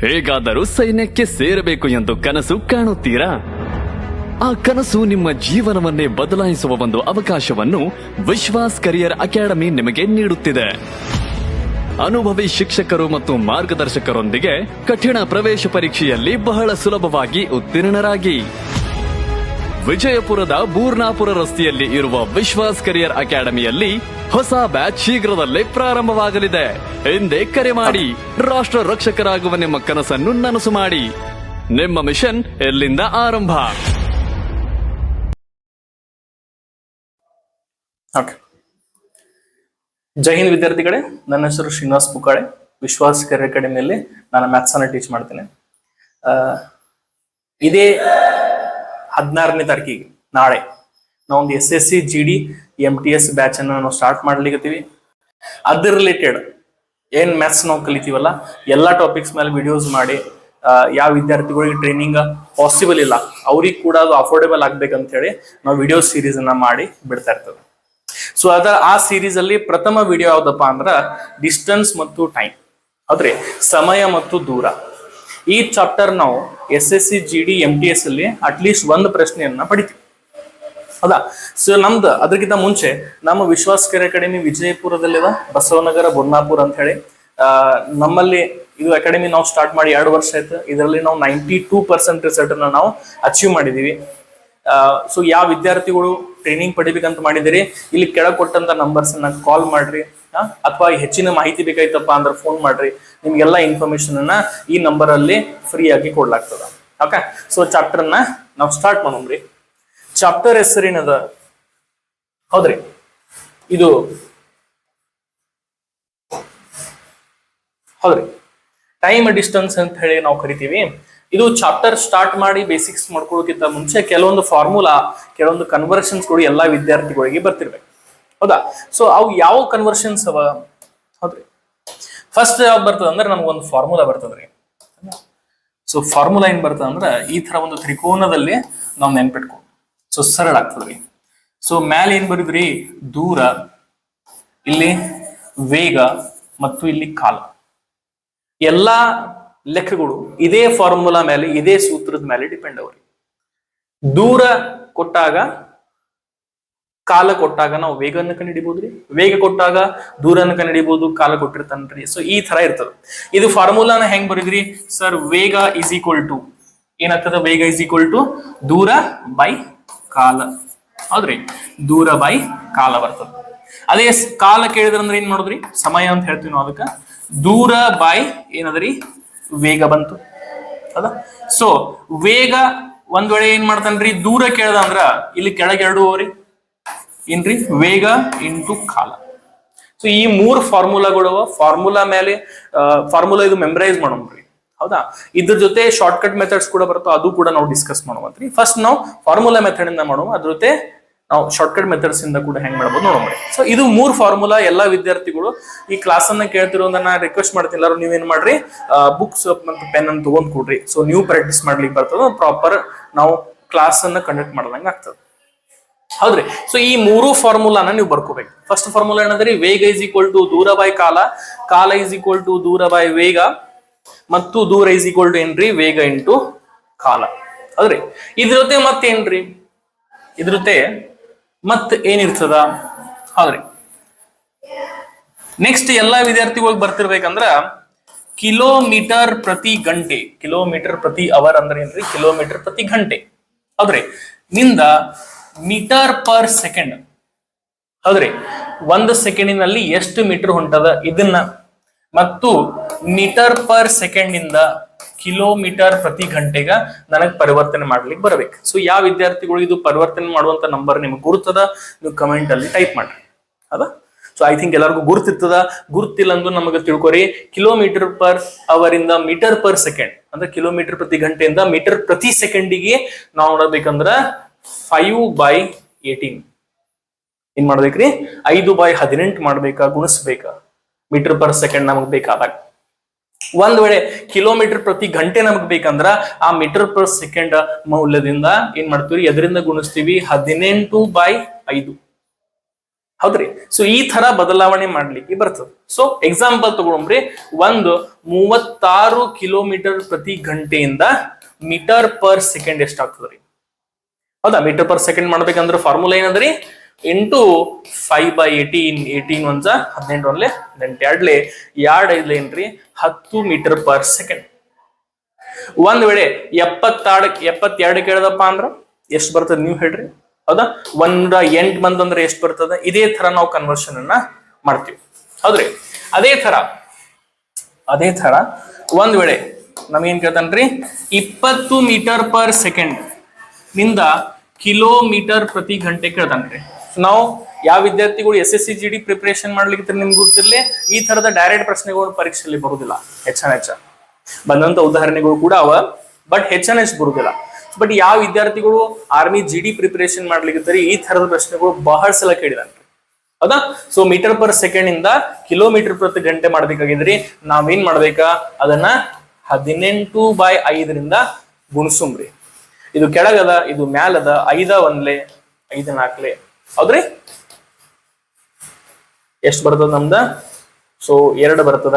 ಹೇಗಾದರೂ ಸೈನ್ಯಕ್ಕೆ ಸೇರಬೇಕು ಎಂದು ಕನಸು ಕಾಣುತ್ತೀರಾ? ಆ ಕನಸು ನಿಮ್ಮ ಜೀವನವನ್ನೇ ಬದಲಾಯಿಸುವ ಒಂದು ಅವಕಾಶವನ್ನು ವಿಶ್ವಾಸ್ ಕರಿಯರ್ ಅಕಾಡೆಮಿ ನಿಮಗೆ ನೀಡುತ್ತಿದೆ. ಅನುಭವಿ ಶಿಕ್ಷಕರು ಮತ್ತು ಮಾರ್ಗದರ್ಶಕರೊಂದಿಗೆ ಕಠಿಣ ಪ್ರವೇಶ ಪರೀಕ್ಷೆಯಲ್ಲಿ ಬಹಳ ಸುಲಭವಾಗಿ ಉತ್ತೀರ್ಣರಾಗಿ. ವಿಜಯಪುರದ ಬೂರ್ನಾಪುರ ರಸ್ತೆಯಲ್ಲಿ ಇರುವ ವಿಶ್ವಾಸ್ ಕರಿಯರ್ ಅಕಾಡೆಮಿಯಲ್ಲಿ ಹೊಸ ಬ್ಯಾಚ್ ಶೀಘ್ರದಲ್ಲೇ ಪ್ರಾರಂಭವಾಗಲಿದೆ. ಎಂದೇ ಕರೆ ಮಾಡಿ, ರಾಷ್ಟ್ರ ರಕ್ಷಕರಾಗುವ ನಿಮ್ಮ ಕನಸನ್ನು ನನಸು ಮಾಡಿ. ನಿಮ್ಮ ಮಿಷನ್ ಎಲ್ಲಿಂದ ಆರಂಭ? ಜೈ ಹಿಂದ್ ವಿದ್ಯಾರ್ಥಿಗಳೇ, ನನ್ನ ಹೆಸರು ಶ್ರೀನಿವಾಸ್ ಪುಕಾಳೆ ವಿಶ್ವಾಸ್ ಕರಿಯರ್ ಅಕಾಡೆಮಿಯಲ್ಲಿ ನಾನು ಮ್ಯಾಥ್ಸ್ ಅನ್ನ ಟೀಚ್ ಮಾಡ್ತೇನೆ. ಇದೇ ಹದಿನಾರನೇ ತಾರೀಕಿಗೆ, ನಾಳೆ. ನಾವೊಂದು S S C, G D M T S batch ಅನ್ನ ನಾವು ಸ್ಟಾರ್ಟ್ ಮಾಡ್ಲಿಕ್ಕೆ ಅದ್ರ ರಿಲೇಟೆಡ್ ಏನ್ ಮ್ಯಾಥ್ಸ್ ನಾವು ಕಲಿತೀವಲ್ಲ, ಎಲ್ಲಾ ಟಾಪಿಕ್ಸ್ ಮೇಲೆ ವಿಡಿಯೋಸ್ ಮಾಡಿ ಯಾವ ವಿದ್ಯಾರ್ಥಿಗಳಿಗೆ ಟ್ರೈನಿಂಗ್ ಪಾಸಿಬಲ್ ಇಲ್ಲ, ಅವ್ರಿಗೆ ಕೂಡ ಅದು ಅಫೋರ್ಡೆಬಲ್ ಆಗ್ಬೇಕಂತ ಹೇಳಿ ನಾವು ವಿಡಿಯೋ ಸೀರೀಸ್ ಅನ್ನ ಮಾಡಿ ಬಿಡ್ತಾ ಇರ್ತದೆ ಸೊ ಅದ ಆ ಸೀರೀಸ್ ಅಲ್ಲಿ ಪ್ರಥಮ ವಿಡಿಯೋ ಯಾವ್ದಪ್ಪ ಅಂದ್ರ ಡಿಸ್ಟೆನ್ಸ್ ಮತ್ತು ಟೈಮ್ ಆದ್ರೆ ಸಮಯ ಮತ್ತು ದೂರ. ಈ ಚಾಪ್ಟರ್ ನಾವು S S C G D M T S ಅಲ್ಲಿ ಅಟ್ಲೀಸ್ಟ್ ಒಂದು ಪ್ರಶ್ನೆಯನ್ನ ಪಡಿತೀವಿ. ಹೌದಾ? ಸೊ ನಮ್ದು ಅದಕ್ಕಿಂತ ಮುಂಚೆ ನಮ್ಮ ವಿಶ್ವಾಸ್ ಕೆರೆ ಅಕಾಡೆಮಿ ವಿಜಯಪುರದಲ್ಲಿದ, ಬಸವನಗರ, ಬೊನ್ನಾಪುರ ಅಂತ ಹೇಳಿ. ನಮ್ಮಲ್ಲಿ ಇದು ಅಕಾಡೆಮಿ ನಾವು ಸ್ಟಾರ್ಟ್ ಮಾಡಿ ಎರಡು ವರ್ಷ ಆಯ್ತು. ಇದರಲ್ಲಿ ನಾವು ನೈಂಟಿ ಟೂ ಪರ್ಸೆಂಟ್ ರಿಸಲ್ಟ್ ಅನ್ನ ನಾವು ಅಚೀವ್ ಮಾಡಿದೀವಿ. ಸೊ ಯಾವ ವಿದ್ಯಾರ್ಥಿಗಳು ಟ್ರೈನಿಂಗ್ ಪಡಿಬೇಕಂತ ಮಾಡಿದಿರಿ ಇಲ್ಲಿ ಕೆಳಗೆ ಕೊಟ್ಟಂತ ನಂಬರ್ಸ್ ಅನ್ನ ಕಾಲ್ ಮಾಡ್ರಿ. ಅಥವಾ ಹೆಚ್ಚಿನ ಮಾಹಿತಿ ಬೇಕಾಯ್ತಪ್ಪ ಅಂದ್ರೆ ಫೋನ್ ಮಾಡ್ರಿ. ನಿಮ್ಗೆಲ್ಲ ಇನ್ಫಾರ್ಮೇಶನ್ ಅನ್ನ ಈ ನಂಬರ್ ಅಲ್ಲಿ ಫ್ರೀ ಆಗಿ ಕೊಡ್ಲಾಗ್ತದ. ಓಕೆ ಸೊ ಚಾಪ್ಟರ್ನ ನಾವು ಸ್ಟಾರ್ಟ್ ಮಾಡೋಣ್ರಿ ಚಾಪ್ಟರ್ ಹೆಸರೇನದ ಹೌದ್ರಿ? ಇದು ಹೌದ್ರಿ. ಟೈಮ್ ಡಿಸ್ಟೆನ್ಸ್ ಅಂತ ಹೇಳಿ ನಾವು ಕರಿತೀವಿ. ಇದು ಚಾಪ್ಟರ್ ಸ್ಟಾರ್ಟ್ ಮಾಡಿ ಬೇಸಿಕ್ಸ್ ಮಾಡ್ಕೊಳ್ಳೋಕ್ಕಿಂತ ಮುಂಚೆ ಕೆಲವೊಂದು ಫಾರ್ಮುಲಾ ಕೆಲವೊಂದು ಕನ್ವರ್ಷನ್ಸ್ಗಳು ಎಲ್ಲಾ ವಿದ್ಯಾರ್ಥಿಗಳಿಗೆ ಬರ್ತಿರ್ಬೇಕು. ಹೌದಾ? ಸೊ ಅವು ಯಾವ ಕನ್ವರ್ಷನ್ಸ್ ಅವ? ಹೌದ್ರಿ. ಫಸ್ಟ್ ಯಾವ್ದು ಬರ್ತದ ಅಂದ್ರೆ ನಮ್ಗೊಂದು ಫಾರ್ಮುಲಾ ಬರ್ತದ್ರಿ. ಸೊ ಫಾರ್ಮುಲಾ ಏನ್ ಬರ್ತದ ಅಂದ್ರೆ ಈ ತರ ಒಂದು ತ್ರಿಕೋನದಲ್ಲಿ ನಾವು ನೆನ್ಪಿಟ್ಕೊ. ಸೊ ಸರಳ ಆಗ್ತದ್ರಿ. ಸೊ ಮ್ಯಾಲ ಏನ್ ಬರಿದ್ರಿ? ದೂರ, ಇಲ್ಲಿ ವೇಗ ಮತ್ತು ಇಲ್ಲಿ ಕಾಲ. ಎಲ್ಲಾ ಲೆಕ್ಕಗಳು ಇದೇ ಫಾರ್ಮುಲಾ ಮೇಲೆ ಇದೇ ಸೂತ್ರದ ಮೇಲೆ ಡಿಪೆಂಡ್ ಅವ್ರಿ. ದೂರ ಕೊಟ್ಟಾಗ ಕಾಲ ಕೊಟ್ಟಾಗ ನಾವು ವೇಗವನ್ನು ಕಂಡುಹಿಡಿಬಹುದ್ರಿ? ವೇಗ ಕೊಟ್ಟಾಗ ದೂರನ್ನು ಕಂಡುಹಿಡಿಬಹುದು, ಕಾಲ ಕೊಟ್ಟಿರ್ತಾನ್ರಿ ಸೊ ಈ ತರ ಇರ್ತದ. ಇದು ಫಾರ್ಮುಲಾನ ಹೆಂಗ್ ಬರೀದ್ರಿ? ಸರ್ ವೇಗ ಇಸ್ ಈಕ್ವಲ್ ಟು ಏನಾಗ್ತದ? ವೇಗ ಇಸ್ ಈಕ್ವಲ್ ಟು ದೂರ ಬೈ ಕಾಲ. ಹೌದ್ರಿ? ದೂರ ಬೈ ಕಾಲ ಬರ್ತದ. ಅದೇ ಕಾಲ ಕೇಳಿದ್ರಂದ್ರೆ ಏನ್ ಮಾಡುದ್ರಿ? ಸಮಯ ಅಂತ ಹೇಳ್ತೀವಿ ನಾವು ಅದಕ್ಕೆ. ದೂರ ಬೈ ಏನದ್ರಿ? ವೇಗ ಬಂತು. ಅದ ಸೊ ವೇಗ ಒಂದ್ ವೇಳೆ ಏನ್ ಮಾಡ್ತಾನ್ರಿ? ದೂರ ಕೇಳ್ದ ಅಂದ್ರ ಇಲ್ಲಿ ಕೆಳಗೆ ಎರಡು ಹೋಗ್ರಿ. ಏನ್ರಿ ವೇಗ ಇಂಟು ಕಾಲ. ಸೊ ಈ ಮೂರು ಫಾರ್ಮುಲಾಗಳು ಫಾರ್ಮುಲಾ ಮೇಲೆ ಫಾರ್ಮುಲಾ ಇದು ಮೆಮರೈಸ್ ಮಾಡೋಣ್ರಿ. ಹೌದಾ? ಇದ್ರ ಜೊತೆ ಶಾರ್ಟ್ ಕಟ್ ಮೆಥಡ್ಸ್ ಕೂಡ ಬರುತ್ತೋ ಅದು ಕೂಡ ನಾವು ಡಿಸ್ಕಸ್ ಮಾಡುವಂತ್ರಿ. ಫಸ್ಟ್ ನಾವು ಫಾರ್ಮುಲಾ ಮೆಥಡ್ ಇಂದ ಮಾಡುವ ಅದ್ರ ಜೊತೆ ನಾವು ಶಾರ್ಟ್ ಕಟ್ ಮೆಥಡ್ಸ್ ಇಂದ ಕೂಡ ಹೆಂಗ್ ಮಾಡ್ಬೋದು ನೋಡೋಣ ಸೊ ಇದು ಮೂರು ಫಾರ್ಮುಲಾ ಎಲ್ಲಾ ವಿದ್ಯಾರ್ಥಿಗಳು ಈ ಕ್ಲಾಸ್ ಅನ್ನ ಕೇಳ್ತಿರೋದನ್ನ ರಿಕ್ವೆಸ್ಟ್ ಮಾಡ್ತೀನಿ, ಎಲ್ಲರೂ ನೀವೇನ್ ಮಾಡ್ರಿ ಬುಕ್ಸ್ ಮತ್ತು ಪೆನ್ ಅನ್ನು ತಗೊಂಡ್ ಕೊಡ್ರಿ. ಸೊ ನೀವು ಪ್ರಾಕ್ಟೀಸ್ ಮಾಡ್ಲಿಕ್ಕೆ ಬರ್ತದ ಪ್ರಾಪರ್ ನಾವು ಕ್ಲಾಸ್ ಅನ್ನ ಕಂಡಕ್ಟ್ ಮಾಡ್ದಂಗೆ ಆಗ್ತದೆ. ಹೌದ್ರಿ? ಸೊ ಈ ಮೂರು ಫಾರ್ಮುಲಾನ ನೀವು ಬರ್ಕೋಬೇಕು. ಫಸ್ಟ್ ಫಾರ್ಮುಲಾ ಏನಂದ್ರೆ? ವೇಗ ಇಸ್ ಈಕ್ವಲ್ ಟು ದೂರ ಬೈ ಕಾಲ ಕಾಲ ಇಸ್ ಈಕ್ವಲ್ ಟು ದೂರ ಬೈ ವೇಗ, ಮತ್ತು ದೂರ ಇಸ್ ಈಕ್ವಲ್ ಟು ಏನ್ರಿ? ವೇಗ ಇಂಟು ಕಾಲ. ಹೌದ್ರಿ? ಇದ್ರ ಜೊತೆ ಮತ್ತೇನ್ರಿ? ಇದ್ರ ಜೊತೆ ಮತ್ ಏನಿರ್ತದ? ಹೌದ್ರಿ? ನೆಕ್ಸ್ಟ್ ಎಲ್ಲಾ ವಿದ್ಯಾರ್ಥಿಗಳಿಗೆ ಬರ್ತಿರ್ಬೇಕಂದ್ರ ಕಿಲೋಮೀಟರ್ ಪ್ರತಿ ಗಂಟೆ, ಕಿಲೋಮೀಟರ್ ಪ್ರತಿ ಅವರ್ ಅಂದ್ರೆ ಏನ್ರಿ ಕಿಲೋಮೀಟರ್ ಪ್ರತಿ ಗಂಟೆ. ಹೌದ್ರಿ? ನಿಂದ ಮೀಟರ್ ಪರ್ ಸೆಕೆಂಡ್. ಹೌದ್ರಿ? ಒಂದು ಸೆಕೆಂಡಿನಲ್ಲಿ ಎಷ್ಟು ಮೀಟರ್ ಹೊಂಟದ ಇದನ್ನ. ಮತ್ತು ಮೀಟರ್ ಪರ್ ಸೆಕೆಂಡ್ ಇಂದ ಕಿಲೋಮೀಟರ್ ಪ್ರತಿ ಗಂಟೆಗ ನನಗ್ ಪರಿವರ್ತನೆ ಮಾಡ್ಲಿಕ್ಕೆ ಬರಬೇಕು. ಸೊ ಯಾವ ವಿದ್ಯಾರ್ಥಿಗಳು ಇದು ಪರಿವರ್ತನೆ ಮಾಡುವಂತ ನಂಬರ್ ನಿಮ್ಗೆ ಗುರುತದ? ನೀವು ಕಮೆಂಟ್ ಅಲ್ಲಿ ಟೈಪ್ ಮಾಡ್ರಿ. ಹೌದಾ? ಸೊ ಐ ಥಿಂಕ್ ಎಲ್ಲರಿಗೂ ಗುರುತಿರ್ತದ ಗುರುತಿಲ್ಲ ಅಂದು ನಮಗೆ ತಿಳ್ಕೊರಿ. ಕಿಲೋಮೀಟರ್ ಪರ್ ಅವರ್ ಇಂದ ಮೀಟರ್ ಪರ್ ಸೆಕೆಂಡ್. ಅಂದ್ರೆ ಕಿಲೋಮೀಟರ್ ಪ್ರತಿ ಗಂಟೆಯಿಂದ ಮೀಟರ್ ಪ್ರತಿ ಸೆಕೆಂಡಿಗೆ ನಾವು ನೋಡಬೇಕಂದ್ರ ಫೈವ್ ಬೈ ಏಟೀನ್ ಏನ್ ಮಾಡ್ಬೇಕ್ರಿ? ಐದು ಬೈ ಹದಿನೆಂಟು ಮಾಡ್ಬೇಕಾ? ಗುಣಿಸ್ಬೇಕಾ? ಮೀಟರ್ ಪರ್ ಸೆಕೆಂಡ್ ನಮಗ್ ಬೇಕಾದಾಗ. ಒಂದ್ ವೇಳೆ ಕಿಲೋಮೀಟರ್ ಪ್ರತಿ ಗಂಟೆ ನಮಗ್ ಬೇಕಂದ್ರ ಆ ಮೀಟರ್ ಪರ್ ಸೆಕೆಂಡ್ ಮೌಲ್ಯದಿಂದ ಏನ್ ಮಾಡ್ತೀವಿ ಎದರಿಂದ ಗುಣಿಸ್ತೀವಿ? ಹದಿನೆಂಟು ಬೈ ಐದು. ಹೌದ್ರಿ? ಸೊ ಈ ತರ ಬದಲಾವಣೆ ಮಾಡ್ಲಿಕ್ಕೆ ಬರ್ತದೆ. ಸೊ ಎಕ್ಸಾಂಪಲ್ ತಗೊಂಡ್ರಿ ಒಂದು ಮೂವತ್ತಾರು ಕಿಲೋಮೀಟರ್ ಪ್ರತಿ ಗಂಟೆಯಿಂದ ಮೀಟರ್ ಪರ್ ಸೆಕೆಂಡ್ ಎಷ್ಟಾಗ್ತದ್ರಿ? ಹೌದಾ? ಮೀಟರ್ ಪರ್ ಸೆಕೆಂಡ್ ಮಾಡ್ಬೇಕಂದ್ರೆ ಫಾರ್ಮುಲಾ ಏನಂದ್ರಿ? Into five by eighteen eighteen ಒಂದ ಹದಿನೆಂಟು ಒಂದ್ಲೆ ಹದಿನೆಂಟು. ಎರಡ್ಲೆ ಎರಡ್ ಐದ್ಲೆ ಏನ್ರಿ? ಹತ್ತು ಮೀಟರ್ ಪರ್ ಸೆಕೆಂಡ್ ಒಂದ್ ವೇಳೆ ಎಪ್ಪತ್ತಾರ್ಡ್ ಎಪ್ಪತ್ತೆರಡು ಕೇಳದಪ್ಪ ಅಂದ್ರ ಎಷ್ಟು ಬರ್ತದ ನೀವು ಹೇಳ್ರಿ? ಹೌದಾ? ಒಂದ ಎಂಟ್ ಬಂತಂದ್ರೆ ಎಷ್ಟು ಬರ್ತದ? ಇದೇ ತರ ನಾವು ಕನ್ವರ್ಷನ್ ಅನ್ನ ಮಾಡ್ತೀವಿ. ಹೌದ್ರಿ? ಅದೇ ತರ ಅದೇ ತರ ಒಂದ್ ವೇಳೆ ನಮಗೇನ್ ಕೇಳ್ತಾನ್ರಿ? ಇಪ್ಪತ್ತು ಮೀಟರ್ ಪರ್ ಸೆಕೆಂಡ್ನಿಂದ ಕಿಲೋಮೀಟರ್ ಪ್ರತಿ ಗಂಟೆ ಕೇಳ್ತಾನ್ರಿ. ನಾವು ಯಾವ ವಿದ್ಯಾರ್ಥಿಗಳು S S C G D preparation ಮಾಡ್ಲಿಕ್ಕೆ ನಿಮ್ಗೆ ಗೊತ್ತಿರಲಿ, ಈ ತರದ ಡೈರೆಕ್ಟ್ ಪ್ರಶ್ನೆಗಳು ಪರೀಕ್ಷೆಯಲ್ಲಿ ಬರುದಿಲ್ಲ. ಹೆಚ್ಚನ ಹೆಚ್ಚ ಬಂದಂತ ಉದಾಹರಣೆಗಳು ಕೂಡ ಅವ ಬಟ್ ಹೆಚ್ಚನ ಹೆಚ್ಚು ಬರುದಿಲ್ಲ. ಬಟ್ ಯಾವ ವಿದ್ಯಾರ್ಥಿಗಳು ಆರ್ಮಿ ಜಿ ಡಿ ಪ್ರಿಪರೇಷನ್ ಮಾಡ್ಲಿಕ್ಕೆ ಈ ತರದ ಪ್ರಶ್ನೆಗಳು ಬಹಳ ಸಲ ಕೇಳಿದಾನ್ರಿ. ಹೌದಾ? ಸೊ ಮೀಟರ್ ಪರ್ ಸೆಕೆಂಡ್ ಇಂದ ಕಿಲೋಮೀಟರ್ ಪ್ರತಿ ಗಂಟೆ ಮಾಡ್ಬೇಕಾಗಿದ್ರಿ. ನಾವೇನ್ ಮಾಡ್ಬೇಕಾ? ಅದನ್ನ ಹದಿನೆಂಟು ಬೈ ಐದರಿಂದ ಗುಣಿಸುಮ್ರಿ. ಇದು ಕೆಳಗದ, ಇದು ಮ್ಯಾಲದ, ಐದ ಒಂದ್ಲೆ, ಐದ ನಾಲ್ಕಲೆ ಹೌದ್ರಿ? ಎಷ್ಟು ಬರ್ತದ ನಮ್ದ? ಸೊ ಎರಡು ಬರ್ತದ.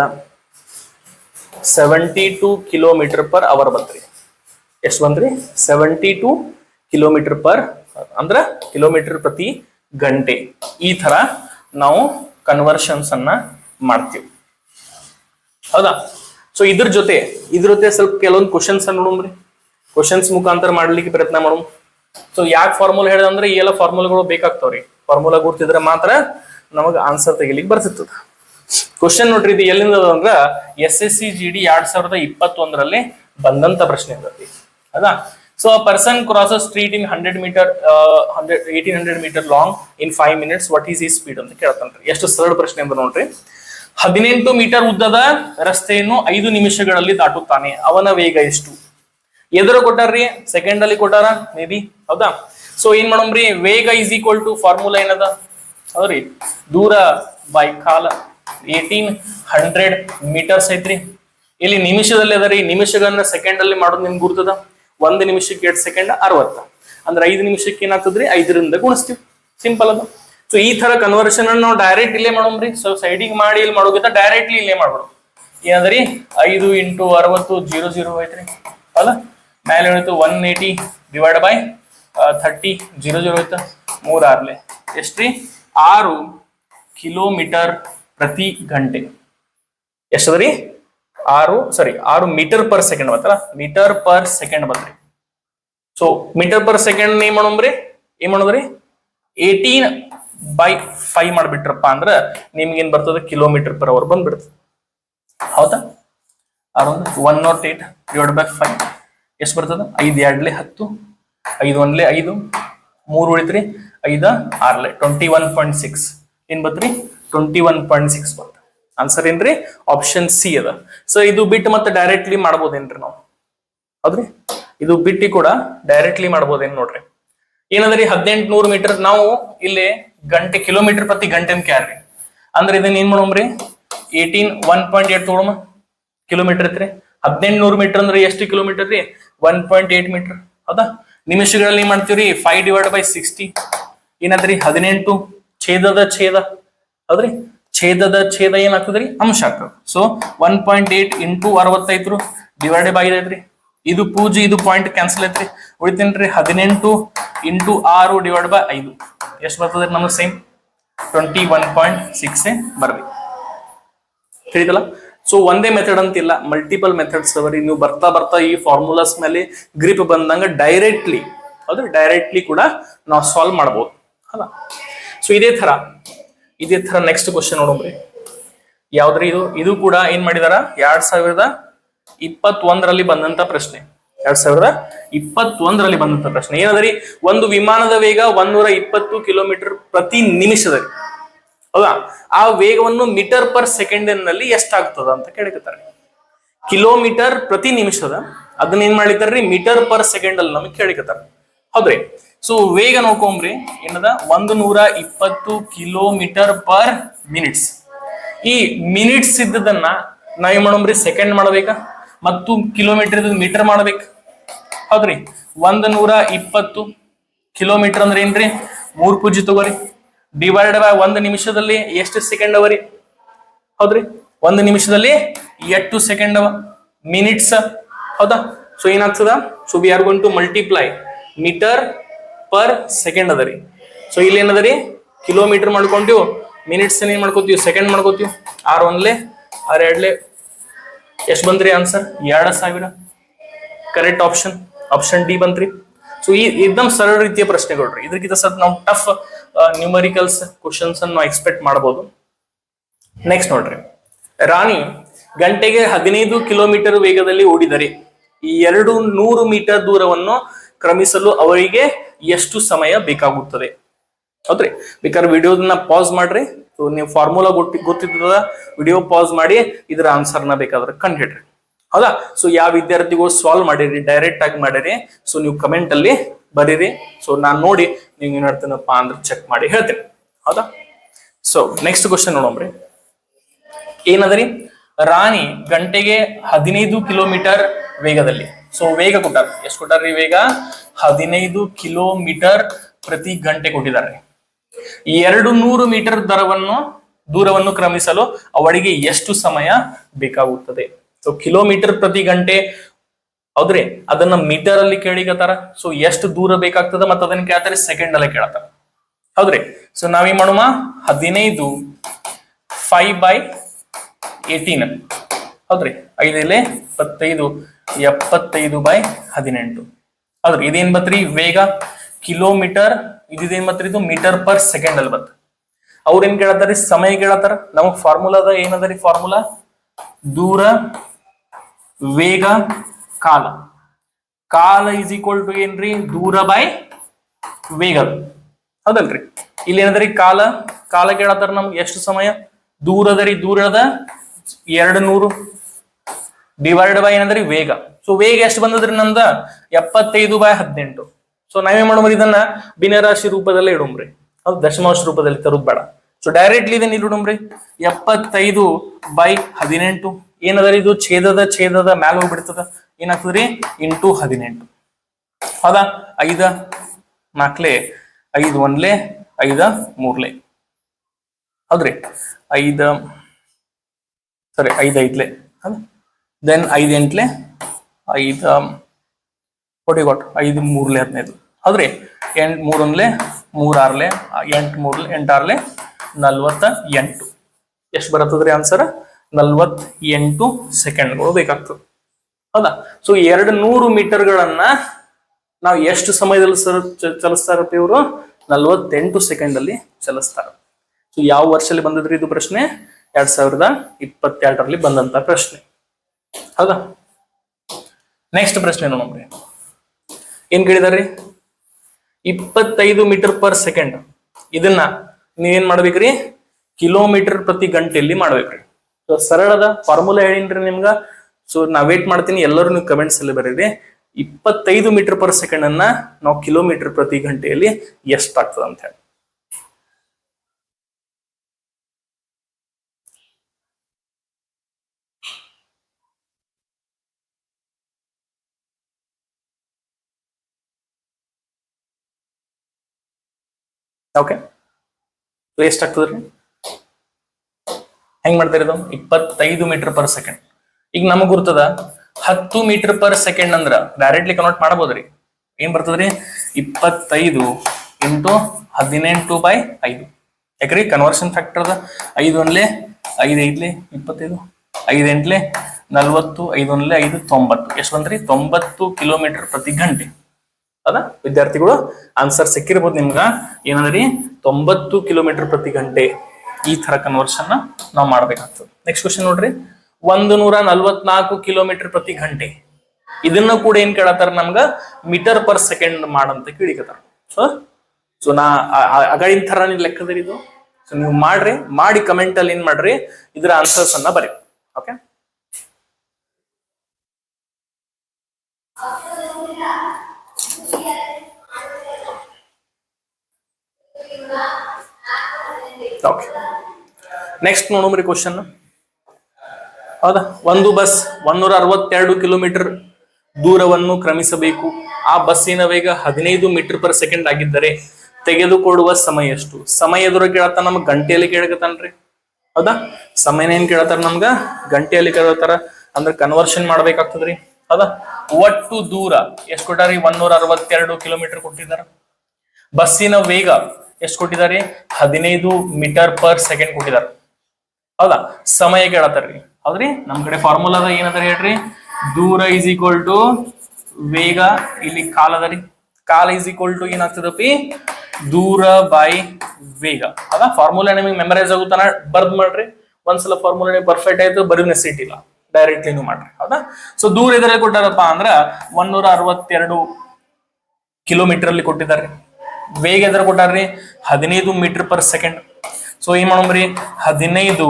Seventy two kilometre per hour ಬಂತ್ರಿ. ಎಷ್ಟು ಬಂದ್ರಿ ಸೆವೆಂಟಿ ಟೂ ಕಿಲೋಮೀಟರ್ ಪರ್ ಅಂದ್ರ ಕಿಲೋಮೀಟರ್ ಪ್ರತಿ ಗಂಟೆ. ಈ ತರ ನಾವು ಕನ್ವರ್ಷನ್ಸ್ ಅನ್ನ ಮಾಡ್ತೀವಿ. ಹೌದಾ? ಸೊ ಇದ್ರ ಜೊತೆ ಇದ್ರ ಜೊತೆ ಸ್ವಲ್ಪ ಕೆಲವೊಂದು ಕ್ವಶನ್ಸ್ ನೋಡೋಮ್ರಿ ಕ್ವಶನ್ಸ್ ಮುಖಾಂತರ ಮಾಡ್ಲಿಕ್ಕೆ ಪ್ರಯತ್ನ ಮಾಡೋಣ. ಸೊ ಯಾಕೆ ಫಾರ್ಮುಲಾ ಹೇಳಿದಂದ್ರೆ ಈ ಎಲ್ಲ ಫಾರ್ಮುಲಾಗಳು ಬೇಕಾಗ್ತಾವ್ರಿ. ಫಾರ್ಮುಲಾ ಗುರ್ತಿದ್ರೆ ಮಾತ್ರ ನಮಗ ಆನ್ಸರ್ ತೆಗಿಲಿಕ್ಕೆ ಬರ್ತಿರ್ತದ ಕ್ವಶನ್ ನೋಡ್ರಿ, ಇದು ಎಲ್ಲಿಂದ ಅಂದ್ರೆ S S C G D ಎರಡ್ ಸಾವಿರದ ಇಪ್ಪತ್ತೊಂದರಲ್ಲಿ ಬಂದಂತ ಪ್ರಶ್ನೆ ಇರ್ತೈತಿ. ಹೌದಾ so person cross street in hundred metre hundred eighteen hundred metre long in five minutes what is ಈ ಸ್ಪೀಡ್ ಅಂತ ಕೇಳ್ತಾನ್ರಿ ಎಷ್ಟು ಸರಳ ಪ್ರಶ್ನೆ ಅಂತ ನೋಡ್ರಿ. ಹದಿನೆಂಟು ಮೀಟರ್ ಉದ್ದದ ರಸ್ತೆಯನ್ನು ಐದು ನಿಮಿಷಗಳಲ್ಲಿ ದಾಟುತ್ತಾನೆ. ಅವನ ವೇಗ ಎಷ್ಟು? ಎದುರು ಕೊಟ್ಟಾರ್ರಿ? ಸೆಕೆಂಡ್ ಅಲ್ಲಿ ಕೊಟ್ಟಾರ? ಮೇ ಬಿ ಹೌದಾ? ಸೊ ಏನ್ ಮಾಡೋಮ್ರಿ ವೇಗ ಈಸ್ ಈಕ್ವಲ್ ಟು ಫಾರ್ಮುಲಾ ಏನದ? ಹೌದ್ರಿ. ದೂರ ಬೈ ಕಾಲ ಏಟೀನ್ ಹಂಡ್ರೆಡ್ ಮೀಟರ್ಸ್ ಐತ್ರಿ. ಇಲ್ಲಿ ನಿಮಿಷದಲ್ಲಿ ಅದ ರೀ. ನಿಮಿಷಗಳನ್ನ ಸೆಕೆಂಡ್ ಅಲ್ಲಿ ಮಾಡೋದು ನಿಮ್ಗೆ ಗುರ್ತದ. ಒಂದು ನಿಮಿಷಕ್ಕೆ ಎರಡು ಸೆಕೆಂಡ್ ಅರವತ್ತ. ಅಂದ್ರೆ ಐದು ನಿಮಿಷಕ್ಕೆ ಏನಾಗ್ತದ್ರಿ? ಐದರಿಂದ ಗುಣಿಸ್ತೀವಿ. ಸಿಂಪಲ್ ಅದು. ಸೊ ಈ ತರ ಕನ್ವರ್ಷನ್ ಅನ್ನು ನಾವು ಡೈರೆಕ್ಟ್ ಇಲ್ಲೇ ಮಾಡೋಮ್ರಿ ಸೊ ಸೈಡಿಗೆ ಮಾಡಿ ಇಲ್ಲಿ ಮಾಡೋಗಿಂತ ಡೈರೆಕ್ಟ್ಲಿ ಇಲ್ಲೇ ಮಾಡ್ಬಿಡು ಏನಂದ್ರಿ? ಐದು ಇಂಟು ಅರವತ್ತು, ಜೀರೋ ಜೀರೋ ಐತ್ರಿ. ಹೌದಾ ಮೇಲೆ ಏನಾಯ್ತು one eighty divide by thirty zero zero ಆಯ್ತು ಮೂರು ಆರ್ಲೆ. ಎಷ್ಟ್ರಿ ಆರು ಕಿಲೋಮೀಟರ್ ಪ್ರತಿ ಗಂಟೆ. ಎಷ್ಟದ್ರಿ ಆರು ಸಾರಿ ಆರು ಮೀಟರ್ ಪರ್ ಸೆಕೆಂಡ್ ಬತ್ತಲ್ಲ? ಮೀಟರ್ ಪರ್ ಸೆಕೆಂಡ್ ಬಂದ್ರಿ ಸೊ ಮೀಟರ್ ಪರ್ ಸೆಕೆಂಡ್ ಏನ್ ಮಾಡೋಮ್ರಿ ಏನ್ ಮಾಡೋದ್ರಿ ಏಟೀನ್ ಬೈ ಫೈವ್ ಮಾಡ್ಬಿಟ್ರಪ್ಪ ಅಂದ್ರೆ ನಿಮ್ಗೆ ಏನ್ ಬರ್ತದ? ಕಿಲೋಮೀಟರ್ ಪರ್ ಅವರ್ ಬಂದ್ಬಿಡ್ತದೆ. ಹೌದಾ? Around one naught eight divide by five ಎಷ್ಟು ಬರ್ತದ? ಐದು ಎರಡ್ಲೆ ಹತ್ತು, ಐದು ಒಂದ್ಲೆ ಐದು, ಮೂರು ಉಳಿತ್ರಿ, ಐದ ಆರ್ಲೆ ಟ್ವೆಂಟಿ ಒನ್ ಪಾಯಿಂಟ್ ಸಿಕ್ಸ್ ಏನ್ ಬತ್ರಿ? ಟ್ವೆಂಟಿ ಒನ್ ಪಾಯಿಂಟ್ ಸಿಕ್ಸ್ ಬರ್ತ ಆನ್ಸರ್ ಏನ್ರಿ? ಆಪ್ಷನ್ ಸಿ ಅದ. ಸೊ ಇದು ಬಿಟ್ಟು ಮತ್ತೆ ಡೈರೆಕ್ಟ್ಲಿ ಮಾಡ್ಬೋದೇನ್ರಿ ನಾವು? ಹೌದ್ರಿ? ಇದು ಬಿಟ್ಟಿ ಕೂಡ ಡೈರೆಕ್ಟ್ಲಿ ಮಾಡ್ಬೋದೇನ್ ನೋಡ್ರಿ? ಏನಂದ್ರಿ? ಹದಿನೆಂಟು ನೂರು ಮೀಟರ್ ನಾವು ಇಲ್ಲಿ ಗಂಟೆ ಕಿಲೋಮೀಟರ್ ಪ್ರತಿ ಗಂಟೆ ಅಂತ ಕ್ಯಾರ್ರಿ. ಅಂದ್ರೆ ಇದನ್ನ ಏನ್ ಮಾಡೋಮ್ರಿ? ಏಯ್ಟೀನ್ ಒನ್ ಪಾಯಿಂಟ್ ಏಟ್ ತಗೊಳಮ ಕಿಲೋಮೀಟರ್ ಐತ್ರಿ. ಹದಿನೆಂಟು ನೂರು ಮೀಟರ್ ಅಂದ್ರೆ ಎಷ್ಟು ಕಿಲೋಮೀಟರ್ ರೀ? ಒನ್ ಪಾಯಿಂಟ್ ಏಟ್ ಮೀಟರ್ ಹೌದಾ? ನಿಮಿಷಗಳಲ್ಲಿ ಏನ್ ಮಾಡ್ತೀವ್ರಿ? ಫೈವ್ ಡಿವೈಡ್ ಬೈ ಸಿಕ್ಸ್ಟಿ ಏನಾದ್ರಿ? ಹದಿನೆಂಟು. ಛೇದದ ಛೇದ. ಹೌದ್ರಿ? ಛೇದದ ಛೇದ ಏನಾಗ್ತದ್ರಿ? ಅಂಶ ಆಗ್ತದ. So one point eight into ಅರವತ್ತೈತ್ರು divide by ಐತ್ರಿ ಇದು ಪೂಜಿ, ಇದು ಪಾಯಿಂಟ್ ಕ್ಯಾನ್ಸಲ್ ಐತ್ರಿ. ಉಳಿತೇನ್ರಿ? ಹದಿನೆಂಟು ಇಂಟು ಆರು ಡಿವೈಡ್ ಬೈ ಐದು. ಎಷ್ಟು ಬರ್ತದ್ರಿ ನಮಗೆ same twenty one point six ಬರ್ರಿ ತಿಳಿತಲ್ಲ? ಸೊ ಒಂದೇ ಮೆಥಡ್ ಅಂತಿಲ್ಲ ಮಲ್ಟಿಪಲ್ ಮೆಥಡ್ಸ್ ಅವರಿ ನೀವು ಬರ್ತಾ ಬರ್ತಾ ಈ ಫಾರ್ಮುಲಾಸ್ ಮೇಲೆ ಗ್ರಿಪ್ ಬಂದಂಗ ಡೈರೆಕ್ಟ್ಲಿ ಅದು ಡೈರೆಕ್ಟ್ಲಿ ಕೂಡ ನಾವು ಸಾಲ್ವ್ ಮಾಡ್ಬೋದು ಅಲ್ಲ ಸೊ ಇದೇ ತರ ಇದೇ ತರ ನೆಕ್ಸ್ಟ್ ಕ್ವಶನ್ ನೋಡೋಣ್ರಿ ಯಾವ್ದ್ರಿ ಇದು? ಇದು ಕೂಡ ಏನ್ ಮಾಡಿದಾರ? ಎರಡ್ ಸಾವಿರದ ಇಪ್ಪತ್ತೊಂದರಲ್ಲಿ ಬಂದಂತ ಪ್ರಶ್ನೆ. ಎರಡ್ ಸಾವಿರದ ಇಪ್ಪತ್ತೊಂದರಲ್ಲಿ ಬಂದಂತ ಪ್ರಶ್ನೆ. ಏನಾದ್ರಿ ಒಂದು ವಿಮಾನದ ವೇಗ ಒಂದೂರ ಇಪ್ಪತ್ತು ಕಿಲೋಮೀಟರ್ ಪ್ರತಿ ನಿಮಿಷದಲ್ಲಿ ಹೌದಾ? ಆ ವೇಗವನ್ನು ಮೀಟರ್ ಪರ್ ಸೆಕೆಂಡ್ನಲ್ಲಿ ಎಷ್ಟಾಗ್ತದ ಅಂತ ಕೇಳಿಕತ್ತಾರೆ ಕಿಲೋಮೀಟರ್ ಪ್ರತಿ ನಿಮಿಷದ, ಅದನ್ನ ಏನ್ ಮಾಡಿದಾರ್ರಿ ಮೀಟರ್ ಪರ್ ಸೆಕೆಂಡ್ ಅಲ್ಲಿ ನಮಗೆ ಕೇಳಿಕತ್ತಾರೆ. ಹೌದ್ರಿ? ಸೊ ವೇಗ ನೋಡ್ಕೊಂಬ್ರಿ. ಏನದ? ಒಂದು ನೂರ ಇಪ್ಪತ್ತು ಕಿಲೋಮೀಟರ್ ಪರ್ ಮಿನಿಟ್ಸ್. ಈ ಮಿನಿಟ್ಸ್ ಇದ್ದದನ್ನ ನಾವೇನ್ ಮಾಡೋಮ್ರಿ ಸೆಕೆಂಡ್ ಮಾಡ್ಬೇಕಾ? ಮತ್ತು ಕಿಲೋಮೀಟರ್ ಮೀಟರ್ ಮಾಡ್ಬೇಕು. ಹೌದ್ರಿ? ಒಂದ್ ನೂರ ಇಪ್ಪತ್ತು ಕಿಲೋಮೀಟರ್ ಅಂದ್ರೆ ಏನ್ರಿ? ಮೂರ್ ಪೂಜೆ ತಗೋರಿ. ಡಿವೈಡೆಡ್ ಬೈ ಒಂದು ನಿಮಿಷದಲ್ಲಿ ಎಷ್ಟು ಸೆಕೆಂಡ್ ಅವರಿ? ಹೌದ್ರಿ? ಒಂದು ನಿಮಿಷದಲ್ಲಿ ಎಷ್ಟು ಸೆಕೆಂಡ್ ಅವ? ಮಿನಿಟ್ಸ್ ಹೌದಾ? ಸೊ ಏನಾಗ್ತದ? So we are going to multiply metre per second ಅದರಿ. ರೀ ಸೊ ಇಲ್ಲಿ ಏನದ ಕಿಲೋಮೀಟರ್ ಮಾಡ್ಕೊಂತೀವಿ. ಮಿನಿಟ್ಸ್ ಏನ್ ಮಾಡ್ಕೋತೀವಿ? ಸೆಕೆಂಡ್ ಮಾಡ್ಕೋತೀವಿ. ಆರ್ ಒನ್ಲೆ ಆರ್ ಎರಡ್ಲೆ. ಎಷ್ಟು ಬಂದ್ರಿ ಆನ್ಸರ್ ಎರಡು ಸಾವಿರ. ಕರೆಕ್ಟ್ ಆಪ್ಷನ್ ಆಪ್ಷನ್ ಡಿ ಬಂತ್ರಿ. ಸೊ ಈ ಎಕ್ದಮ್ ಸರಳ ರೀತಿಯ ಪ್ರಶ್ನೆಗಳ್ರಿ. ಇದಕ್ಕಿಂತ ಸ್ವಲ್ಪ ನಾವು ಟಫ್ ನ್ಯೂಮರಿಕಲ್ಸ್ ಕ್ವಶನ್ಸ್ ಅನ್ನು ಎಕ್ಸ್ಪೆಕ್ಟ್ ಮಾಡಬಹುದು ನೆಕ್ಸ್ಟ್ ನೋಡ್ರಿ. ರಾಣಿ ಗಂಟೆಗೆ ಹದಿನೈದು ಕಿಲೋಮೀಟರ್ ವೇಗದಲ್ಲಿ ಓಡಿದರೆ ಈ ಎರಡು ನೂರು ಮೀಟರ್ ದೂರವನ್ನು ಕ್ರಮಿಸಲು ಅವರಿಗೆ ಎಷ್ಟು ಸಮಯ ಬೇಕಾಗುತ್ತದೆ? ಹೌದ್ರಿ? ಬೇಕಾದ್ರೆ ವಿಡಿಯೋದನ್ನ ಪಾಸ್ ಮಾಡ್ರಿ. ಸೊ ನೀವು ಫಾರ್ಮುಲಾ ಗೊತ್ತಿ ಗೊತ್ತಿದ್ದದ ವಿಡಿಯೋ ಪಾಸ್ ಮಾಡಿ ಇದರ ಆನ್ಸರ್ನ ಬೇಕಾದ್ರೆ ಕಂಡುಹಿಡ್ರಿ. ಹೌದಾ? ಸೊ ಯಾವ ವಿದ್ಯಾರ್ಥಿಗಳು ಸಾಲ್ವ್ ಮಾಡಿರಿ ಡೈರೆಕ್ಟ್ ಆಗಿ ಮಾಡಿರಿ. ಸೊ ನೀವು ಕಮೆಂಟ್ ಅಲ್ಲಿ ಬರೀರಿ. ಸೊ ನಾನ್ ನೋಡಿ ನೀವು ಏನ್ ಹೇಳ್ತೀನಪ್ಪ ಅಂದ್ರೆ ಚೆಕ್ ಮಾಡಿ ಹೇಳ್ತೀನಿ. ಹೌದಾ? ಸೊ ನೆಕ್ಸ್ಟ್ ಕ್ವಶನ್ ನೋಡೋಮ್ರಿ ಏನದರಿ? ರಾಣಿ ಗಂಟೆಗೆ ಹದಿನೈದು ಕಿಲೋಮೀಟರ್ ವೇಗದಲ್ಲಿ. ಸೊ ವೇಗ ಕೊಟ್ಟಾರ. ಎಷ್ಟು ಕೊಟ್ಟಾರ್ರಿ ವೇಗ? ಹದಿನೈದು ಕಿಲೋಮೀಟರ್ ಪ್ರತಿ ಗಂಟೆ ಕೊಟ್ಟಿದ್ದಾರೆ. ಎರಡು ನೂರು ಮೀಟರ್ ದರವನ್ನು, ದೂರವನ್ನು ಕ್ರಮಿಸಲು ಅವಳಿಗೆ ಎಷ್ಟು ಸಮಯ ಬೇಕಾಗುತ್ತದೆ? ಸೊ ಕಿಲೋಮೀಟರ್ ಪ್ರತಿ ಗಂಟೆ ಹೌದ್ರಿ? ಅದನ್ನ ಮೀಟರ್ ಅಲ್ಲಿ ಕೇಳಿಕತ್ತಾರ ಸೊ ಎಷ್ಟು ದೂರ ಬೇಕಾಗ್ತದ ಮತ್ತೆ ಅದನ್ನ ಕೇಳ್ತಾರೆ ಸೆಕೆಂಡ್ ಅಲ್ಲೇ ಕೇಳತ್ತಾರ ಹೌದ್ರಿ? ಸೊ ನಾವೇನ್ ಮಾಡುವ ಹದಿನೈದು ಫೈವ್ ಬೈ ಏಟೀನ್ ಹೌದ್ರಿ? ಐದಲೆ ಇಪ್ಪತ್ತೈದು ಎಪ್ಪತ್ತೈದು ಬೈ ಹದಿನೆಂಟು. ಹೌದ್ರಿ? ಇದೇನ್ ಬತ್ರಿ? ವೇಗ ಕಿಲೋಮೀಟರ್ ಇದೇನ್ ಬತ್ರಿ ಇದು? ಮೀಟರ್ ಪರ್ ಸೆಕೆಂಡ್ ಅಲ್ಲಿ ಬತ್ ಅವ್ರ ಏನ್ ಕೇಳತ್ತಾರ ಸಮಯ ಕೇಳತ್ತಾರ ನಮಗ್ ಫಾರ್ಮುಲಾದ ಏನದರಿ ಫಾರ್ಮುಲಾ ದೂರ, ವೇಗ ಕಾಲ. ಕಾಲ ಈಸ್ ಈಕ್ವಲ್ ಟು ಏನ್ರಿ? ದೂರ ಬೈ ವೇಗ ಹೌದಲ್ರಿ? ಇಲ್ಲಿ ಏನದ್ರಿ ಕಾಲ. ಕಾಲ ಕೇಳತ್ತಾರ ನಮ್ಗೆ ಎಷ್ಟು ಸಮಯ? ದೂರದರಿ ದೂರದ ಎರಡು ನೂರು. ಡಿವೈಡ್ ಬೈ ಏನಂದ್ರಿ? ವೇಗ. ಸೊ ವೇಗ ಎಷ್ಟು ಬಂದದ್ರಿ ನಂದ? ಎಪ್ಪತ್ತೈದು ಬೈ ಹದಿನೆಂಟು. ಸೊ ನಾವೇ ಮಾಡೋಮ್ರಿ ಇದನ್ನ? ಭಿನ್ನರಾಶಿ ರೂಪದಲ್ಲೇ ಇಡೋಮ್ರಿ. ಅದು ದಶಮಾಂಶ ರೂಪದಲ್ಲಿ ತರುದ್ ಬೇಡ ಸೊ ಡೈರೆಕ್ಟ್ಲಿ ಇದನ್ನ ಇಲ್ಲಿ ಇಡೋಮ್ರಿ. ಎಪ್ಪತ್ತೈದು ಬೈ ಹದಿನೆಂಟು. ಏನದ್ರಿ ಇದು? ಛೇದದ ಛೇದದ ಮ್ಯಾಲ ಹೋಗ್ಬಿಡ್ತದ. ಏನಾಗ್ತದ್ರಿ ಇಂಟು ಹದಿನೆಂಟು. ಹೌದಾ? ಐದ ನಾಲ್ಕಲೆ ಐದು ಒಂದ್ಲೆ, ಐದ ಮೂರ್ಲೆ. ಹೌದ್ರಿ? ಐದ ಸಾರಿ ಐದ್ ಐದ್ಲೆ. ದೆನ್ ಐದು ಎಂಟ್ಲೆ, ಐದ ಕೊಡಿ ಕೊಟ್ಟು ಐದು ಮೂರ್ಲೆ ಹದಿನೈದು. ಹೌದ್ರಿ? ಎಂಟ್ ಮೂರೊಂದ್ಲೆ ಮೂರಾರ್ಲೆ ಎಂಟ್ ಮೂರ್ಲೆ ಎಂಟಾರ್ಲೆ ನಲ್ವತ್ತ ಎಂಟು. ಎಷ್ಟು ಬರತ್ತದ್ರಿ ಆನ್ಸರ್ ನಲ್ವತ್ ಎಂಟು ಸೆಕೆಂಡ್ಗಳು ಬೇಕಾಗ್ತದೆ. ಹೌದಾ? ಸೊ ಎರಡು ನೂರು ಮೀಟರ್ಗಳನ್ನ ನಾವು ಎಷ್ಟು ಸಮಯದಲ್ಲಿ ಚಲಿಸ್ತಾರಪ್ಪ ಇವರು? ನಲ್ವತ್ತೆಂಟು ಸೆಕೆಂಡ್ ಅಲ್ಲಿ ಚಲಿಸ್ತಾರ ಸೊ ಯಾವ ವರ್ಷದಲ್ಲಿ ಬಂದದ್ರಿ ಇದು ಪ್ರಶ್ನೆ? ಎರಡ್ ಸಾವಿರದ ಇಪ್ಪತ್ತೆರಡರಲ್ಲಿ ಬಂದಂತ ಪ್ರಶ್ನೆ. ಹೌದಾ? ನೆಕ್ಸ್ಟ್ ಪ್ರಶ್ನೆ ನೋಡ್ರಿ. ಏನ್ ಕೇಳಿದಾರ್ರಿ? ಇಪ್ಪತ್ತೈದು ಮೀಟರ್ ಪರ್ ಸೆಕೆಂಡ್. ಇದನ್ನ ನೀವೇನ್ ಮಾಡ್ಬೇಕ್ರಿ? ಕಿಲೋಮೀಟರ್ ಪ್ರತಿ ಗಂಟೆಯಲ್ಲಿ ಮಾಡ್ಬೇಕ್ರಿ. ಸರಳದ ಫಾರ್ಮುಲಾ ಹೇಳಿನ್ರಿ ನಿಮ್ಗ. ಸೊ ನಾ ವೇಟ್ ಮಾಡ್ತೀನಿ. ಎಲ್ಲರೂ ನೀವು ಕಮೆಂಟ್ಸ್ ಅಲ್ಲಿ ಬರೀರಿ. ಇಪ್ಪತ್ತೈದು ಮೀಟರ್ ಪರ್ ಸೆಕೆಂಡ್ ಅನ್ನ ನಾವು ಕಿಲೋಮೀಟರ್ ಪ್ರತಿ ಗಂಟೆಯಲ್ಲಿ ಎಷ್ಟಾಗ್ತದ ಅಂತ ಹೇಳಿ. ಓಕೆ ಎಷ್ಟಾಗ್ತದ್ರಿ ಹೆಂಗ್ ಮಾಡ್ತಾರೆ ಇದು ಇಪ್ಪತ್ತೈದು ಮೀಟರ್ ಪರ್ ಸೆಕೆಂಡ್ ಈಗ ನಮಗ್ ಗುರ್ತದ ಹತ್ತು ಮೀಟರ್ ಪರ್ ಸೆಕೆಂಡ್ ಅಂದ್ರ ಡೈರೆಕ್ಟ್ಲಿ ಕನ್ವರ್ಟ್ ಮಾಡಬಹುದ್ರಿ ಏನ್ ಬರ್ತದ್ರಿ? ಇಪ್ಪತ್ತೈದು ಇಂಟು ಹದಿನೆಂಟು ಬೈ ಐದು. ಯಾಕ್ರಿ? ಕನ್ವರ್ಷನ್ ಫ್ಯಾಕ್ಟರ್ ಅದ. ಐದು ಒಂದ್ಲೆ ಐದು ಐದ್ಲೆ ಇಪ್ಪತ್ತೈದು, ಐದು ಎಂಟ್ಲೆ ನಲ್ವತ್ತು, ಐದು ಒಂದ್ಲೆ ಐದು ತೊಂಬತ್ತು. ಎಷ್ಟು ಬಂದ್ರಿ ತೊಂಬತ್ತು ಕಿಲೋಮೀಟರ್ ಪ್ರತಿ ಗಂಟೆ. ಅದ? ವಿದ್ಯಾರ್ಥಿಗಳು ಆನ್ಸರ್ ಸಿಕ್ಕಿರ್ಬೋದು ನಿಮ್ಗ. ಏನಂದ್ರಿ? ತೊಂಬತ್ತು ಕಿಲೋಮೀಟರ್ ಪ್ರತಿ ಗಂಟೆ ಈ ತರ ಕನ್ವರ್ಷನ್ ನಾವು ಮಾಡ್ಬೇಕಾಗ್ತದೆ. ನೆಕ್ಸ್ಟ್ ಕ್ವಶನ್ ನೋಡ್ರಿ. ಒಂದು ನೂರ ನಲ್ವತ್ನಾಲ್ಕು ಕಿಲೋಮೀಟರ್ ಪ್ರತಿ ಗಂಟೆ ಇದನ್ನ ಕೂಡ ಏನ್ ಕೇಳತ್ತಾರ ನಮ್ಗ? ಮೀಟರ್ ಪರ್ ಸೆಕೆಂಡ್ ಮಾಡಂತ ಕೇಳಿಕತ್ತಾರ. ಸೊ ಸೊ ನಾ ಅಗಳಿನ ತರ ನೀನ್ ಲೆಕ್ಕದ್ರಿ ಇದು? ಸೊ ನೀವು ಮಾಡ್ರಿ, ಮಾಡಿ ಕಮೆಂಟ್ ಅಲ್ಲಿ ಏನ್ ಮಾಡ್ರಿ, ಇದ್ರ ಆನ್ಸರ್ಸ್ ಅನ್ನ ಬರೀ. ಓಕೆ ಓಕೆ ನೆಕ್ಸ್ಟ್ ನೋಡೋಮ್ರಿ ಕ್ವಶನ್ ಹೌದಾ? ಒಂದು ಬಸ್ ಒಂದೂರ ಅರವತ್ತೆರಡು ಕಿಲೋಮೀಟರ್ ದೂರವನ್ನು ಕ್ರಮಿಸಬೇಕು. ಆ ಬಸ್ಸಿನ ವೇಗ ಹದಿನೈದು ಮೀಟರ್ ಪರ್ ಸೆಕೆಂಡ್ ಆಗಿದ್ದರೆ ತೆಗೆದುಕೊಡುವ ಸಮಯ ಎಷ್ಟು? ಸಮಯ ಎದುರು ಕೇಳತ್ತ ನಮ್ಗೆ, ಗಂಟೆಯಲ್ಲಿ ಕೇಳಕತ್ತಾನ್ರಿ ಹೌದಾ? ಸಮಯನ ಏನ್ ಕೇಳತ್ತಾರ ನಮ್ಗ? ಗಂಟೆಯಲ್ಲಿ ಕೇಳತ್ತಾರ ಅಂದ್ರೆ ಕನ್ವರ್ಷನ್ ಮಾಡ್ಬೇಕಾಗ್ತದ್ರಿ. ಹೌದಾ? ಒಟ್ಟು ದೂರ ಎಷ್ಟು ಕೊಟ್ಟಾರಿ? ಒಂದೂರ ಅರವತ್ತೆರಡು ಕಿಲೋಮೀಟರ್ ಕೊಟ್ಟಿದ್ದಾರೆ. ಬಸ್ಸಿನ ವೇಗ ಎಷ್ಟು ಕೊಟ್ಟಿದ್ದಾರೆ? ಹದಿನೈದು ಮೀಟರ್ ಪರ್ ಸೆಕೆಂಡ್ ಕೊಟ್ಟಿದ್ದಾರೆ. ಹೌದಾ? ಸಮಯ ಕೇಳತ್ತಾರ್ರಿ ಹೌದ್ರಿ? ನಮ್ ಕಡೆ ಫಾರ್ಮುಲಾದ ಏನಂದ್ರೆ ಹೇಳ್ರಿ? ದೂರ ಈಸ್ ಈಕ್ವಲ್ ಟು ವೇಗ ಇಲ್ಲಿ ಕಾಲ ರೀ ಕಾಲ ಈಸ್ ಈಕ್ವಲ್ ಟು ಏನಾಗ್ತದಪ್ಪಿ ದೂರ ಬೈ ವೇಗ. ಅದ ಫಾರ್ಮುಲಾ ನಿಮಗೆ ಮೆಮರೈಸ್ ಆಗುತ್ತಾನ ಬರ್ದ್ ಮಾಡ್ರಿ. ಒಂದ್ಸಲ ಫಾರ್ಮುಲಾ ನಿಮಗೆ ಪರ್ಫೆಕ್ಟ್ ಆಯ್ತು, ಬರೀ ನೆಸಿಟಿ ಇಲ್ಲ. ಡೈರೆಕ್ಟ್ಲಿ ನೀವು ಮಾಡ್ರಿ. ಹೌದಾ? ಸೊ ದೂರ ಇದರಲ್ಲಿ ಕೊಟ್ಟಾರಪ್ಪ ಅಂದ್ರ ಒಂದೂರ ಅರವತ್ತೆರಡು ಕಿಲೋಮೀಟರ್ ಅಲ್ಲಿ ಕೊಟ್ಟಿದ್ದಾರೆ. ವೇಗ ಎದ್ರ ಕೊಟ್ಟಾರ್ರಿ? ಹದಿನೈದು ಮೀಟರ್ ಪರ್ ಸೆಕೆಂಡ್ ಸೊ ಏನ್ ಮಾಡೋಮ್ರಿ ಹದಿನೈದು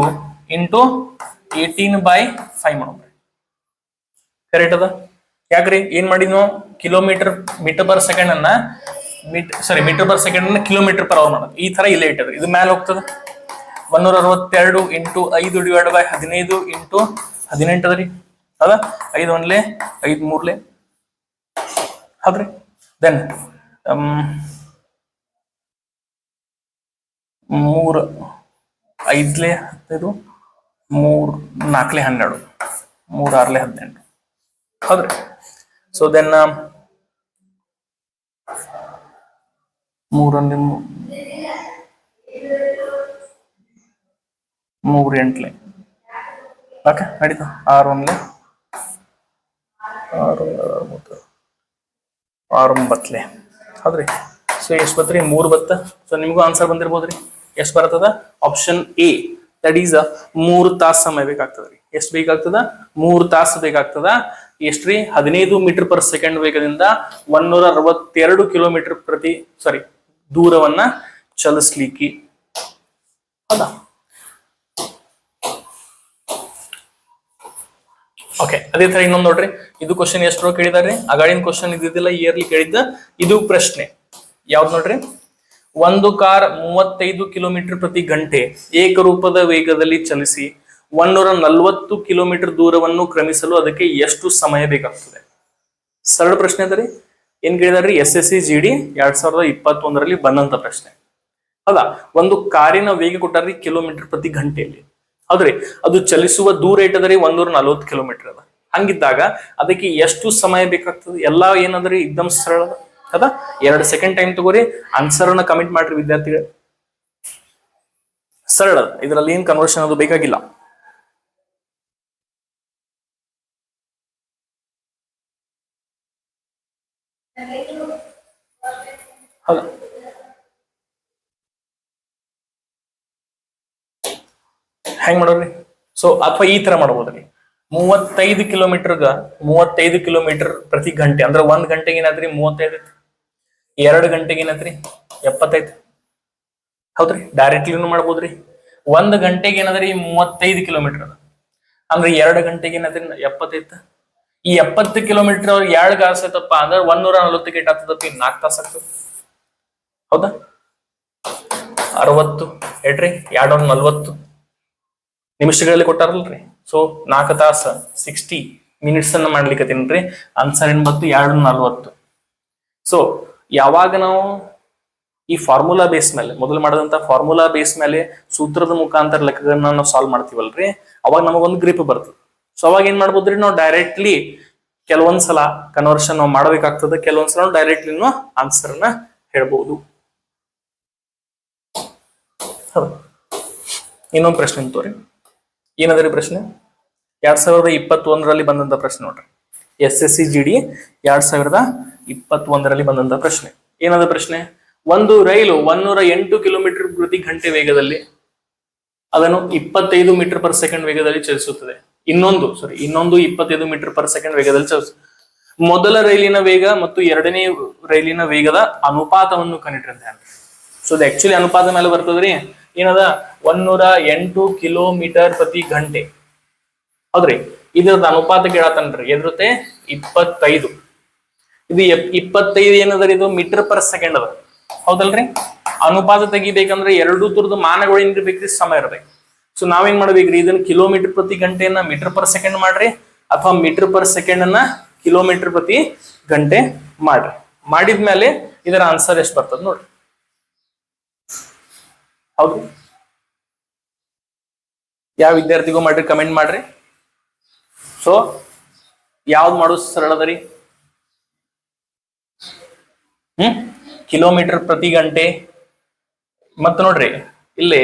ಇಂಟು ಏಟೀನ್ ಬೈ ಫೈವ್ ಮಾಡೋಣ ಕರೆಕ್ಟ್ ಅದ? ಯಾಕ್ರಿ? ಏನ್ ಮಾಡಿದ್ವು ಕಿಲೋಮೀಟರ್ ಮೀಟರ್ ಪರ್ ಸೆಕೆಂಡ್ ಅನ್ನ meet sorry metre per second ಅನ್ನ ಕಿಲೋಮೀಟರ್ ಪರ್ ಅವರ್ ಮಾಡೋದು. ಈ ತರ ಇಲ್ಲೇ ಇಟ್ಟದ್ರಿ ಇದು ಮ್ಯಾಲ ಹೋಗ್ತದ? ಒಂದೂರ ಅರವತ್ತೆರಡು ಇಂಟು ಐದು ಡಿವೈಡ್ ಬೈ ಹದಿನೈದು ಇಂಟು ಹದಿನೆಂಟು ಅದ ರೀ. ಹೌದಾ? ಐದು ಒಂದ್ಲೆ, ಐದು ಮೂರ್ಲೆ. ಹೌದ್ರಿ? ದೆನ್ ಮೂರು, ಐದ್ಲೆ ಹದಿನೈದು ಮೂರ್ ನಾಲ್ಕಲೆ ಹನ್ನೆರಡು, ಮೂರ್ ಆರ್ಲೆ ಹದಿನೆಂಟು. ಹೌದ್ರಿ? ಸೊ ದೆನ್ ಮೂರಲ್ಲಿ ಮೂರ್ ಎಂಟ್ಲೆ. ಓಕೆ ನಡೀತ. ಆರು ಒಂದ್ಲೆ ಆರು ಮೂವತ್ತು ಆರು ಒಂಬತ್ತಲೆ ಹೌದ್ರಿ? ಸೊ ಎಷ್ಟು ಬತ್ರಿ? ಮೂರ್ ಬತ್ತ? ಸೊ ನಿಮಗೂ ಆನ್ಸರ್ ಬಂದಿರ್ಬೋದ್ರಿ. ಎಷ್ಟು ಬರ್ತದ ಆಪ್ಷನ್ ಎ ದಟ್ ಈಸ್ ಮೂರು ತಾಸು ಸಮಯ ಬೇಕಾಗ್ತದ್ರಿ ಎಷ್ಟು ಬೇಕಾಗ್ತದ? ಮೂರು ತಾಸು ಬೇಕಾಗ್ತದ. ಎಷ್ಟ್ರಿ ಹದಿನೈದು ಮೀಟರ್ ಪರ್ ಸೆಕೆಂಡ್ ವೇಗದಿಂದ ಒಂದೂರ ಅರವತ್ತೆರಡು ಕಿಲೋಮೀಟರ್ ಪ್ರತಿ ಸಾರಿ ದೂರವನ್ನ ಚಲಿಸ್ಲಿಕ್ಕೆ. ಹೌದಾ? ಓಕೆ ಅದೇ ತರ ಇನ್ನೊಂದು ನೋಡ್ರಿ. ಇದು ಕ್ವಶನ್ ಎಷ್ಟು ಕೇಳಿದಾರ್ರಿ. ಅಗಾಡಿನ ಕ್ವಶನ್ ಇದ್ದಿದ್ದಿಲ್ಲ ಇಯರ್ಲಿ ಕೇಳಿದ್ದ. ಇದು ಪ್ರಶ್ನೆ. ಯಾವ್ದು ನೋಡ್ರಿ? ಒಂದು ಕಾರ್ ಮೂವತ್ತೈದು ಕಿಲೋಮೀಟರ್ ಪ್ರತಿ ಗಂಟೆ ಏಕರೂಪದ ವೇಗದಲ್ಲಿ ಚಲಿಸಿ ಒಂದೂರ ನಲ್ವತ್ತು ಕಿಲೋಮೀಟರ್ ದೂರವನ್ನು ಕ್ರಮಿಸಲು ಅದಕ್ಕೆ ಎಷ್ಟು ಸಮಯ ಬೇಕಾಗ್ತದೆ? ಸರಳ ಪ್ರಶ್ನೆ ಅದರಿ ಏನ್ ಕೇಳಿದಾರ್ರಿ S S C, G D ಎರಡ್ ಸಾವಿರದ ಇಪ್ಪತ್ತೊಂದರಲ್ಲಿ ಬಂದಂತ ಪ್ರಶ್ನೆ. ಅಲ್ಲ ಒಂದು ಕಾರಿನ ವೇಗ ಕೊಟ್ಟಾರ್ರಿ ಕಿಲೋಮೀಟರ್ ಪ್ರತಿ ಗಂಟೆಯಲ್ಲಿ. ಹೌದ್ರಿ ಅದು ಚಲಿಸುವ ದೂರ ಇಟ್ಟದ್ರಿ ಒಂದೂರ ನಲ್ವತ್ತು ಕಿಲೋಮೀಟರ್ ಅದ. ಹಂಗಿದ್ದಾಗ ಅದಕ್ಕೆ ಎಷ್ಟು ಸಮಯ ಬೇಕಾಗ್ತದೆ? ಎಲ್ಲಾ ಏನಂದ್ರೆ? ಇದ್ದಂ ಸರಳ ಅದ. ಎರಡು ಸೆಕೆಂಡ್ ಟೈಮ್ ತಗೋರಿ ಆನ್ಸರ್ ಅನ್ನ ಕಮೆಂಟ್ ಮಾಡ್ರಿ ವಿದ್ಯಾರ್ಥಿಗಳು. ಸರಳ, ಇದರಲ್ಲಿ ಏನ್ ಕನ್ವರ್ಷನ್ ಅದು ಬೇಕಾಗಿಲ್ಲ. ಹೌದಾ? ಹೆಂಗ್ ಮಾಡೋರಿ ಸೊ ಅಥವಾ ಈ ತರ ಮಾಡ್ಬೋದ್ರಿ. ಮೂವತ್ತೈದು ಕಿಲೋಮೀಟರ್ಗ ಮೂವತ್ತೈದು ಕಿಲೋಮೀಟರ್ ಪ್ರತಿ ಗಂಟೆ, ಅಂದ್ರೆ ಒಂದ್ ಗಂಟೆಗೆ ಏನಾದ್ರಿ? ಮೂವತ್ತೈದು ಎರಡು ಗಂಟೆಗೆ ಏನತ್ರಿ ಎಪ್ಪತ್ತೈದು. ಹೌದ್ರಿ? ಡೈರೆಕ್ಟ್ಲಿನೂ ಮಾಡ್ಬೋದ್ರಿ. ಒಂದು ಗಂಟೆಗೆ ಏನಾದ್ರಿ? ಮೂವತ್ತೈದು ಕಿಲೋಮೀಟರ್ ಅದ ಅಂದ್ರೆ ಎರಡು ಗಂಟೆಗೆ ಏನಾದ್ರಿ? ಎಪ್ಪತ್ತೈತ ಈ ಎಪ್ಪತ್ತು ಕಿಲೋಮೀಟರ್ ಎರಡು ಗಾಸ್ ಐತಪ್ಪ ಅಂದ್ರೆ ಒಂದೂರ ನಲವತ್ತು ಗೇಟ್ ಆಗ್ತದಪ್ಪ ನಾಲ್ಕು ತಾಸು ಆಗ್ತದ. ಹೌದಾ? ಅರವತ್ತು. ಎಟ್ರಿ ಎರಡ್ನೂರ ನಲ್ವತ್ತು. ನಿಮಿಷಗಳಲ್ಲಿ ಕೊಟ್ಟಾರಲ್ರಿ? ಸೊ ನಾಲ್ಕು ತಾಸ ಸಿಕ್ಸ್ಟಿ ಮಿನಿಟ್ಸ್ ಅನ್ನ ಮಾಡ್ಲಿಕ್ಕತ್ತೀನ್ರಿ ಆನ್ಸರ್ ಏನ್ ಬಂತು? ಎರಡು ನಲ್ವತ್ತು. ಸೊ ಯಾವಾಗ ನಾವು ಈ ಫಾರ್ಮುಲಾ ಬೇಸ್ ಮೇಲೆ, ಮೊದಲು ಮಾಡಿದಂತ ಫಾರ್ಮುಲಾ ಬೇಸ್ ಮೇಲೆ ಸೂತ್ರದ ಮುಖಾಂತರ ಲೆಕ್ಕಗಳನ್ನ ನಾವು ಸಾಲ್ವ್ ಮಾಡ್ತೀವಲ್ರಿ? ಅವಾಗ ನಮಗೊಂದು ಗ್ರಿಪ್ ಬರ್ತದೆ. ಸೊ ಅವಾಗ ಏನ್ ಮಾಡ್ಬೋದ್ರಿ? ನಾವು ಡೈರೆಕ್ಟ್ಲಿ ಕೆಲವೊಂದ್ಸಲ ಕನ್ವರ್ಷನ್ ನಾವು ಮಾಡಬೇಕಾಗ್ತದೆ ಕೆಲವೊಂದ್ಸಲ ನಾವು ಡೈರೆಕ್ಟ್ಲಿ ಆನ್ಸರ್ನ ಹೇಳ್ಬೋದು. ಹೌದು. ಇನ್ನೊಂದು ಪ್ರಶ್ನೆ ತೋರಿ. ಏನದರಿ ಪ್ರಶ್ನೆ? ಎರಡ್ ಸಾವಿರದ ಇಪ್ಪತ್ತೊಂದರಲ್ಲಿ ಬಂದಂತ ಪ್ರಶ್ನೆ ನೋಡ್ರಿ. S S C G D ಎರಡ್ ಸಾವಿರದ ಇಪ್ಪತ್ತೊಂದರಲ್ಲಿ ಬಂದಂತ ಪ್ರಶ್ನೆ. ಏನಾದ ಪ್ರಶ್ನೆ? ಒಂದು ರೈಲು ಒಂದೂರ ಎಂಟು ಕಿಲೋಮೀಟರ್ ಪ್ರತಿ ಗಂಟೆ ವೇಗದಲ್ಲಿ ಅದನ್ನು ಇಪ್ಪತ್ತೈದು ಮೀಟರ್ ಪರ್ ಸೆಕೆಂಡ್ ವೇಗದಲ್ಲಿ ಚಲಿಸುತ್ತದೆ. ಇನ್ನೊಂದು ಸಾರಿ ಇನ್ನೊಂದು ಇಪ್ಪತ್ತೈದು ಮೀಟರ್ ಪರ್ ಸೆಕೆಂಡ್ ವೇಗದಲ್ಲಿ ಚಲಿಸ. ಮೊದಲ ರೈಲಿನ ವೇಗ ಮತ್ತು ಎರಡನೇ ರೈಲಿನ ವೇಗದ ಅನುಪಾತವನ್ನು ಕಂಡಿಟ್ಟಿರುತ್ತೆ ಸೊ ಅದು ಆಕ್ಚುಲಿ ಅನುಪಾತ ಮೇಲೆ ಬರ್ತದ್ರಿ. ಏನದ? ಒಂದೂರ ಎಂಟು ಕಿಲೋಮೀಟರ್ ಪ್ರತಿ ಗಂಟೆ. ಹೌದ್ರಿ? ಇದ್ರದ್ದು ಅನುಪಾತ ಕೇಳತ್ತನ್ರಿ. ಎದ್ರತೆ ಇಪ್ಪತ್ತೈದು. ಇದು ಇಪ್ಪತ್ತೈದು ಏನದರಿ ಇದು ಮೀಟರ್ ಪರ್ ಸೆಕೆಂಡ್ ಅದ. ಹೌದಲ್ರಿ? ಅನುಪಾತ ತೆಗಿಬೇಕಂದ್ರೆ ಎರಡು ತುರ್ದು ಮಾನಗಳು ಏನಿರ್ಬೇಕ್ರಿ ಸಮಯ ಇರ್ಬೇಕು. ಸೊ ನಾವೇನ್ ಮಾಡ್ಬೇಕ್ರಿ? ಇದನ್ನ ಕಿಲೋಮೀಟರ್ ಪ್ರತಿ ಗಂಟೆಯನ್ನ ಮೀಟರ್ ಪರ್ ಸೆಕೆಂಡ್ ಮಾಡ್ರಿ ಅಥವಾ ಮೀಟರ್ ಪರ್ ಸೆಕೆಂಡ್ ಅನ್ನ ಕಿಲೋಮೀಟರ್ ಪ್ರತಿ ಗಂಟೆ ಮಾಡ್ರಿ. ಮಾಡಿದ್ಮೇಲೆ ಇದರ ಆನ್ಸರ್ ಎಷ್ಟು ಬರ್ತದ ನೋಡ್ರಿ. ಹೌದು? ಯಾವ ವಿದ್ಯಾರ್ಥಿಗೂ ಮಾಡ್ರಿ ಕಮೆಂಟ್ ಮಾಡ್ರಿ. ಸೊ ಯಾವ್ದು ಮಾಡೋದು ಸರಳದ ರೀ? ಹ್ಮ್? ಕಿಲೋಮೀಟರ್ ಪ್ರತಿ ಗಂಟೆ. ಮತ್ತೆ ನೋಡ್ರಿ, ಇಲ್ಲಿ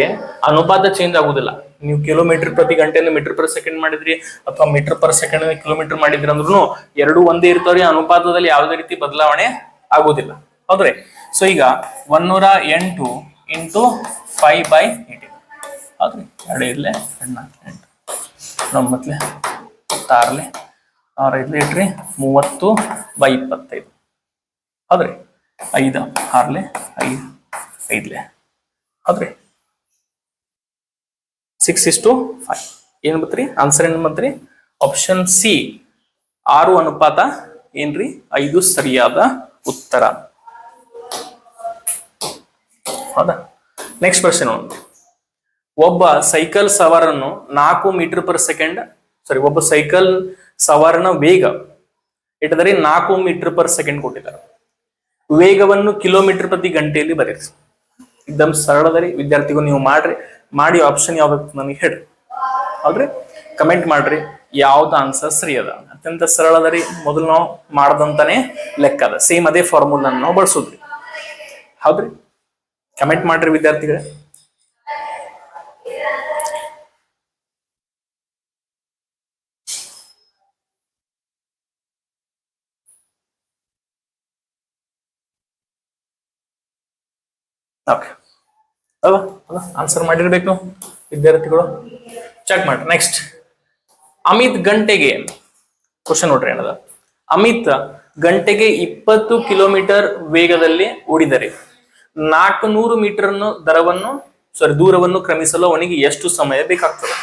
ಅನುಪಾತ ಚೇಂಜ್ ಆಗುದಿಲ್ಲ. ನೀವು ಕಿಲೋಮೀಟರ್ ಪ್ರತಿ ಗಂಟೆಯಿಂದ ಮೀಟರ್ ಪರ್ ಸೆಕೆಂಡ್ ಮಾಡಿದ್ರಿ, ಅಥವಾ ಮೀಟರ್ ಪರ್ ಸೆಕೆಂಡ್ ಕಿಲೋಮೀಟರ್ ಮಾಡಿದ್ರಿ ಅಂದ್ರೂ ಎರಡು ಒಂದೇ ಇರ್ತಾವ್ರಿ, ಅನುಪಾತದಲ್ಲಿ ಯಾವುದೇ ರೀತಿ ಬದಲಾವಣೆ ಆಗುದಿಲ್ಲ. ಹೌದ್ರಿ? ಸೊ ಈಗ ಒನ್ನೂರ ಎಂಟು ಇಂಟು ಫೈವ್ ಬೈ ಏಯ್ಟಿ ಹೌದ್ರಿ? ಎರಡು ಇರ್ಲೆ ಎಂಟು. ಎಂಟು ಒಂಬತ್ತಲೆ ಹತ್ತಾರಲೆ ಆರೈದ್ಲೆ ಇಟ್ರಿ, ಮೂವತ್ತು ಬೈ ಇಪ್ಪತ್ತೈದು. ಹೌದ್ರಿ? ಐದು, ಆರ್ಲೆ ಐದು ಐದ್ಲೆ. ಹೌದ್ರಿ? ಸಿಕ್ಸ್ ಇಸ್ ಟು ಫೈವ್ ಏನ್ ಬತ್ರಿ? ಆನ್ಸರ್ ಏನ್ ಬತ್ರಿ? ಆಪ್ಷನ್ ಸಿ ಆರು ಅನುಪಾತ ಏನ್ರಿ? ಐದು ಸರಿಯಾದ ಉತ್ತರ. ಹೌದಾ? ನೆಕ್ಸ್ಟ್ ಕ್ವಶನ್ ಒಬ್ಬ ಸೈಕಲ್ ಸವಾರನು ನಾಲ್ಕು ಮೀಟರ್ ಪರ್ ಸೆಕೆಂಡ್ ಸಾರಿ ಒಬ್ಬ ಸೈಕಲ್ ಸವಾರನ ವೇಗ ಇಟ್ಟದರೆ ನಾಲ್ಕು ಮೀಟರ್ ಪರ್ ಸೆಕೆಂಡ್ ಕೊಟ್ಟಿದ್ದಾರೆ. ವೇಗವನ್ನು ಕಿಲೋಮೀಟರ್ ಪ್ರತಿ ಗಂಟೆಯಲ್ಲಿ ಬರೆಯಿರಿ. ಇದ್ದಮ್ ಸರಳದರಿ, ವಿದ್ಯಾರ್ಥಿಗೂ ನೀವು ಮಾಡ್ರಿ. ಮಾಡಿ ಆಪ್ಷನ್ ಯಾವ್ದು ನನಗೆ ಹೇಳಿ ಹೌದ್ರಿ? ಕಮೆಂಟ್ ಮಾಡ್ರಿ. ಯಾವ್ದು ಆನ್ಸರ್ ಸರಿ ಅದ. ಅತ್ಯಂತ ಸರಳದರಿ, ಮೊದಲು ನಾವು ಮಾಡದಂತಾನೆ ಲೆಕ್ಕ ಅದ. ಸೇಮ್ ಅದೇ ಫಾರ್ಮುಲಾ ನಾವು ಬಳಸೋದ್ರಿ. ಹೌದ್ರಿ? ಕಮೆಂಟ್ ಮಾಡ್ರಿ ವಿದ್ಯಾರ್ಥಿಗಳೇ. ಓಕೆ. ಅಲ್ವಾ? ಅಲ್ಲ ಆನ್ಸರ್ ಮಾಡಿರ್ಬೇಕು ವಿದ್ಯಾರ್ಥಿಗಳು. ಚೆಕ್ ಮಾಡ್ರಿ. ನೆಕ್ಸ್ಟ್ ಅಮಿತ್ ಗಂಟೆಗೆ ಕ್ವಶನ್ ನೋಡ್ರಿ ಏನದ ಅಮಿತ್ ಗಂಟೆಗೆ ಇಪ್ಪತ್ತು ಕಿಲೋಮೀಟರ್ ವೇಗದಲ್ಲಿ ಓಡಿದರೆ ನಾಲ್ಕು ನೂರು ಮೀಟರ್ ದರವನ್ನು ಸಾರಿ ದೂರವನ್ನು ಕ್ರಮಿಸಲು ಅವನಿಗೆ ಎಷ್ಟು ಸಮಯ ಬೇಕಾಗ್ತದೆ?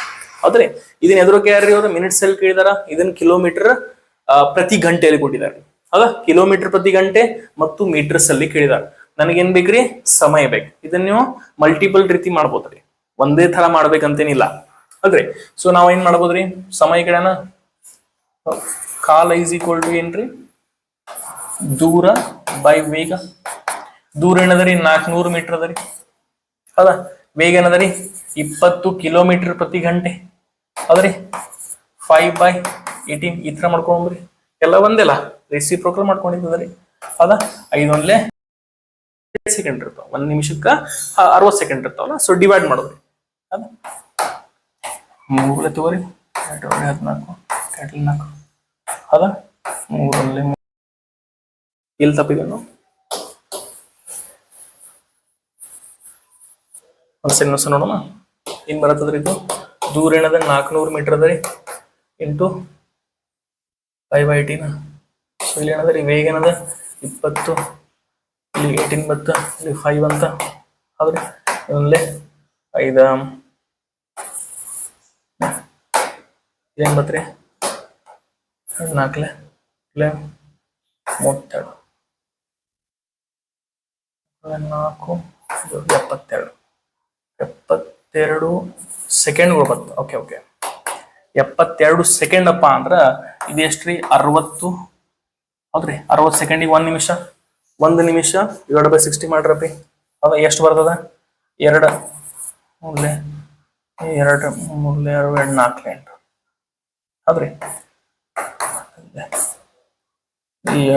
ಹೌದ್ರಿ ಇದನ್ನ ಎದುರು ಯಾರ್ರಿ ಅವರು? ಮಿನಿಟ್ಸ್ ಅಲ್ಲಿ ಕೇಳಿದಾರ? ಇದನ್ನ ಕಿಲೋಮೀಟರ್ ಪ್ರತಿ ಗಂಟೆಯಲ್ಲಿ ಕೊಟ್ಟಿದ್ದಾರೆ. ಹೌದಾ ಕಿಲೋಮೀಟರ್ ಪ್ರತಿ ಗಂಟೆ ಮತ್ತು ಮೀಟರ್ಸ್ ಅಲ್ಲಿ ಕೇಳಿದಾರೆ. ನನಗೇನ್ ಬೇಕ್ರಿ? ಸಮಯ ಬೇಕು. ಇದನ್ನ ನೀವು ಮಲ್ಟಿಪಲ್ ರೀತಿ ಮಾಡ್ಬೋದ್ರಿ. ಒಂದೇ ತರ ಮಾಡ್ಬೇಕಂತೇನಿಲ್ಲ. ಅಲ್ರಿ? ಸೊ ನಾವ್ ಏನ್ ಮಾಡ್ಬೋದ್ರಿ? ಸಮಯ ಕಡೆನ ಕಾಲ ಈಸ್ ಈಕ್ವಲ್ ಟು ಏನ್ರಿ? ದೂರ ಬೈ ವೇಗ. ದೂರ ಏನದರಿ? ನಾಲ್ಕನೂರು ಮೀಟರ್ ಅದರಿ. ಹೌದಾ? ವೇಗ ಏನದರಿ? ಇಪ್ಪತ್ತು ಕಿಲೋಮೀಟರ್ ಪ್ರತಿ ಗಂಟೆ. ಹೌದ್ರಿ? ಫೈವ್ ಬೈ ಏಯ್ಟೀನ್ ಈ ತರ ಮಾಡ್ಕೊಂಡ್ರಿ ಎಲ್ಲ ಒಂದಿಲ್ಲ ರೆಸಿಪ್ರೋಕಲ್ ಮಾಡ್ಕೊಂಡಿದ್ದರಿ ಹೌದಾ? ಐದೊಂದ್ಲೆ ಸೆಕೆಂಡ್ ಇರ್ತಾವ. ಒಂದ್ ನಿಮಿಷಕ್ಕ ಅರವತ್ ಸೆಕೆಂಡ್ ಇರ್ತಾವಲ್ಲ ಸೊ ಡಿವೈಡ್ ಮಾಡೋದು. ಮೂರಲೆ ತಗೋರಿ. ಎರಡೂವರೆ ಹದಿನಾಲ್ಕು ಕ್ಯಾಟಲ್ ನಾಲ್ಕು. ಅದ? ಮೂರು ಮೂ- ಎಲ್ಲಿ ತಪ್ಪಿದನು ಒಂದ್ಸರಿ ಇನ್ನೊಂದ್ಸಲ ನೋಡೋಣ. ಏನ್ ಬರತ್ತದ್ರಿ ಇದು? ದೂರ ಏನದ? ನಾಲ್ಕುನೂರು ಮೀಟರ್ ಅದ ರೀ. ಇಂಟು ಫೈವ್ ಏಯ್ಟೀನ್ ಸೊ ಇಲ್ಲಿ ಏನದ ರೀ? ವೇಗ ಏನದ? ಇಪ್ಪತ್ತು. ಇಲ್ಲಿ ಏಯ್ಟೀನ್ ಬತ್ತ ಇಲ್ಲಿ ಫೈವ್ ಅಂತ. ಆದರೆ ಇಲ್ಲಿ? ಐದ. ಏನ್ ಬತ್ರಿ ನಾಲ್ಕಲೆ ಇಲ್ಲೇ? ಮೂವತ್ತೆರಡು. ನಾಲ್ಕು ಎಪ್ಪತ್ತೆರಡು. ಎಪ್ಪತ್ತೆರಡು ಸೆಕೆಂಡ್ಗಳು ಬರ್ತದೆ ಓಕೆ ಓಕೆ ಎಪ್ಪತ್ತೆರಡು ಸೆಕೆಂಡ್ ಅಪ್ಪ ಅಂದ್ರ ಇದೆಷ್ಟ್ರಿ? ಅರವತ್ತು. ಹೌದ್ರಿ? ಅರವತ್ತು ಸೆಕೆಂಡಿಗೆ ಒಂದ್ ನಿಮಿಷ. ಒಂದು ನಿಮಿಷ ಎರಡು ಬೈ ಸಿಕ್ಸ್ಟಿ ಮಾಡ್ರಪ್ಪಿ ಅದ ಎಷ್ಟು ಬರ್ತದ? ಎರಡು. ಮೂರ್ಲೆ ಎರಡು ಮೂರ್ಲೆ ಎರಡು ಎರಡು ನಾಲ್ಕು ಎಂಟು ಹೌದ್ರಿ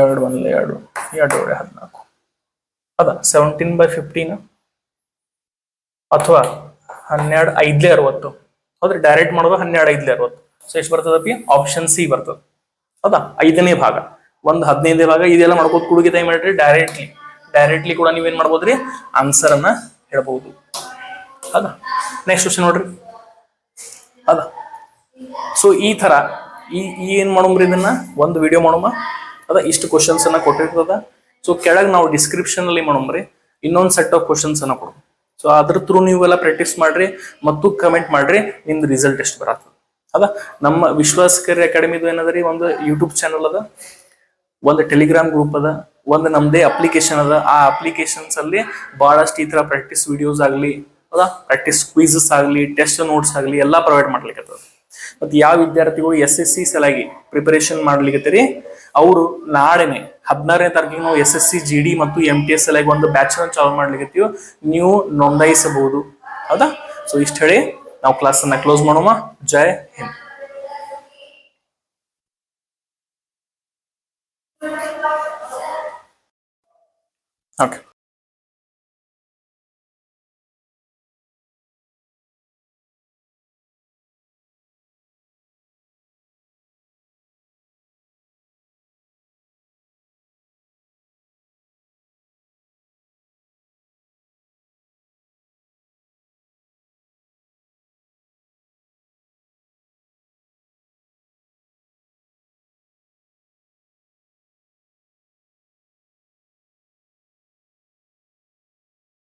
ಎರಡು, ಒಂದ್ಲೆ, ಎರಡು. ಎರಡೂವರೆ ಹದಿನಾಲ್ಕು. ಅದ ಸೆವೆಂಟೀನ್ ಬೈ ಫಿಫ್ಟೀನ್ ಅಥವಾ ಹನ್ನೆರಡು, ಐದ್ಲೆ, ಅರವತ್ತು. ಹೌದ್ರಿ? ಡೈರೆಕ್ಟ್ ಮಾಡೋದು ಹನ್ನೆರಡು, ಐದ್ಲೆ, ಅರವತ್ತು. ಸೊ ಎಷ್ಟು ಬರ್ತದಪ್ಪಿ ಆಪ್ಷನ್ ಸಿ ಬರ್ತದ. ಹೌದಾ ಐದನೇ ಭಾಗ. ಒಂದು ಹದಿನೈದು ಭಾಗ ಇದೆಲ್ಲ ಮಾಡ್ಕೋತ ಕುಡುಗೆ ಟೈಮ್ ಮಾಡ್ರಿ ಡೈರೆಕ್ಟ್ಲಿ ಡೈರೆಕ್ಟ್ಲಿ ಕೂಡ ನೀವೇನ್ ಮಾಡ್ಬೋದ್ರಿ? ಆನ್ಸರ್ ಅನ್ನ ಹೇಳ್ಬಹುದು ಹೌದಾ? ನೆಕ್ಸ್ಟ್ ಕ್ವಶನ್ ನೋಡ್ರಿ. ಅದ ಸೊ ಈ ತರ ಈ ಈ ಏನ್ ಮಾಡೋಮ್ರಿ ಇದನ್ನ? ಒಂದು ವಿಡಿಯೋ ಮಾಡೋಮ. ಅದ ಇಷ್ಟು ಕ್ವಶನ್ಸ್ ಅನ್ನ ಕೊಟ್ಟಿರ್ತದ. ಸೊ ಕೆಳಗ್ ನಾವು ಡಿಸ್ಕ್ರಿಪ್ಷನ್ ಅಲ್ಲಿ ಮಾಡೋಮ್ರಿ ಇನ್ನೊಂದ್ ಸೆಟ್ ಆಫ್ ಕ್ವಶನ್ಸ್ ಅನ್ನ ಕೊಡೋದು ಸೊ ಅದ್ರ ಥ್ರೂ ನೀವೆಲ್ಲ ಪ್ರಾಕ್ಟೀಸ್ ಮಾಡ್ರಿ ಮತ್ತು ಕಮೆಂಟ್ ಮಾಡ್ರಿ, ನಿಮ್ದು ರಿಸಲ್ಟ್ ಎಷ್ಟು ಬರತ್ತದ. ಅದ ನಮ್ಮ ವಿಶ್ವಾಸಕರಿ ಅಕಾಡೆಮಿದು ಏನದ ರೀ? ಒಂದು ಯೂಟ್ಯೂಬ್ ಚಾನಲ್ ಅದ. ಒಂದು ಟೆಲಿಗ್ರಾಮ್ ಗ್ರೂಪ್ ಅದ, ಒಂದು ನಮ್ದೇ ಅಪ್ಲಿಕೇಶನ್ ಅದ. ಆ ಅಪ್ಲಿಕೇಶನ್ಸ್ ಅಲ್ಲಿ ಬಹಳಷ್ಟು ಈ ತರ ಪ್ರಾಕ್ಟೀಸ್ ವಿಡಿಯೋಸ್ ಆಗಲಿ, ಹೌದಾ? ಪ್ರಾಕ್ಟೀಸ್ ಕ್ವಿಸಸ್ ಆಗಲಿ ಟೆಸ್ಟ್ ನೋಟ್ಸ್ ಆಗಲಿ ಎಲ್ಲ ಪ್ರೊವೈಡ್ ಮಾಡ್ಲಿಕ್ಕೆ ಮತ್ತೆ ಯಾವ ವಿದ್ಯಾರ್ಥಿಗಳು ಎಸ್ ಎಸ್ ಸಿ ಸಲಾಗಿ ಪ್ರಿಪರೇಷನ್ ಮಾಡ್ಲಿಕ್ಕೆ ಅವರು ನಾಳೆನೆ ಹದಿನಾರನೇ ತಾರೀಕಿಗೆ ನಾವು S S C G D ಮತ್ತು ಎಂ ಟಿ ಎಸ್ ಸಲಾಗಿ ಒಂದು ಬ್ಯಾಚ್ ಅನ್ನು ಚಾಲು ಮಾಡ್ಲಿಕ್ಕೆ ನೀವು ನೋಂದಾಯಿಸಬಹುದು. ಹೌದಾ? ಸೊ ಇಷ್ಟು ಹೇಳಿ ನಾವು ಕ್ಲಾಸ್ ಅನ್ನ ಕ್ಲೋಸ್ ಮಾಡೋಣ. ಜೈ ಹಿಂದ್. Danke.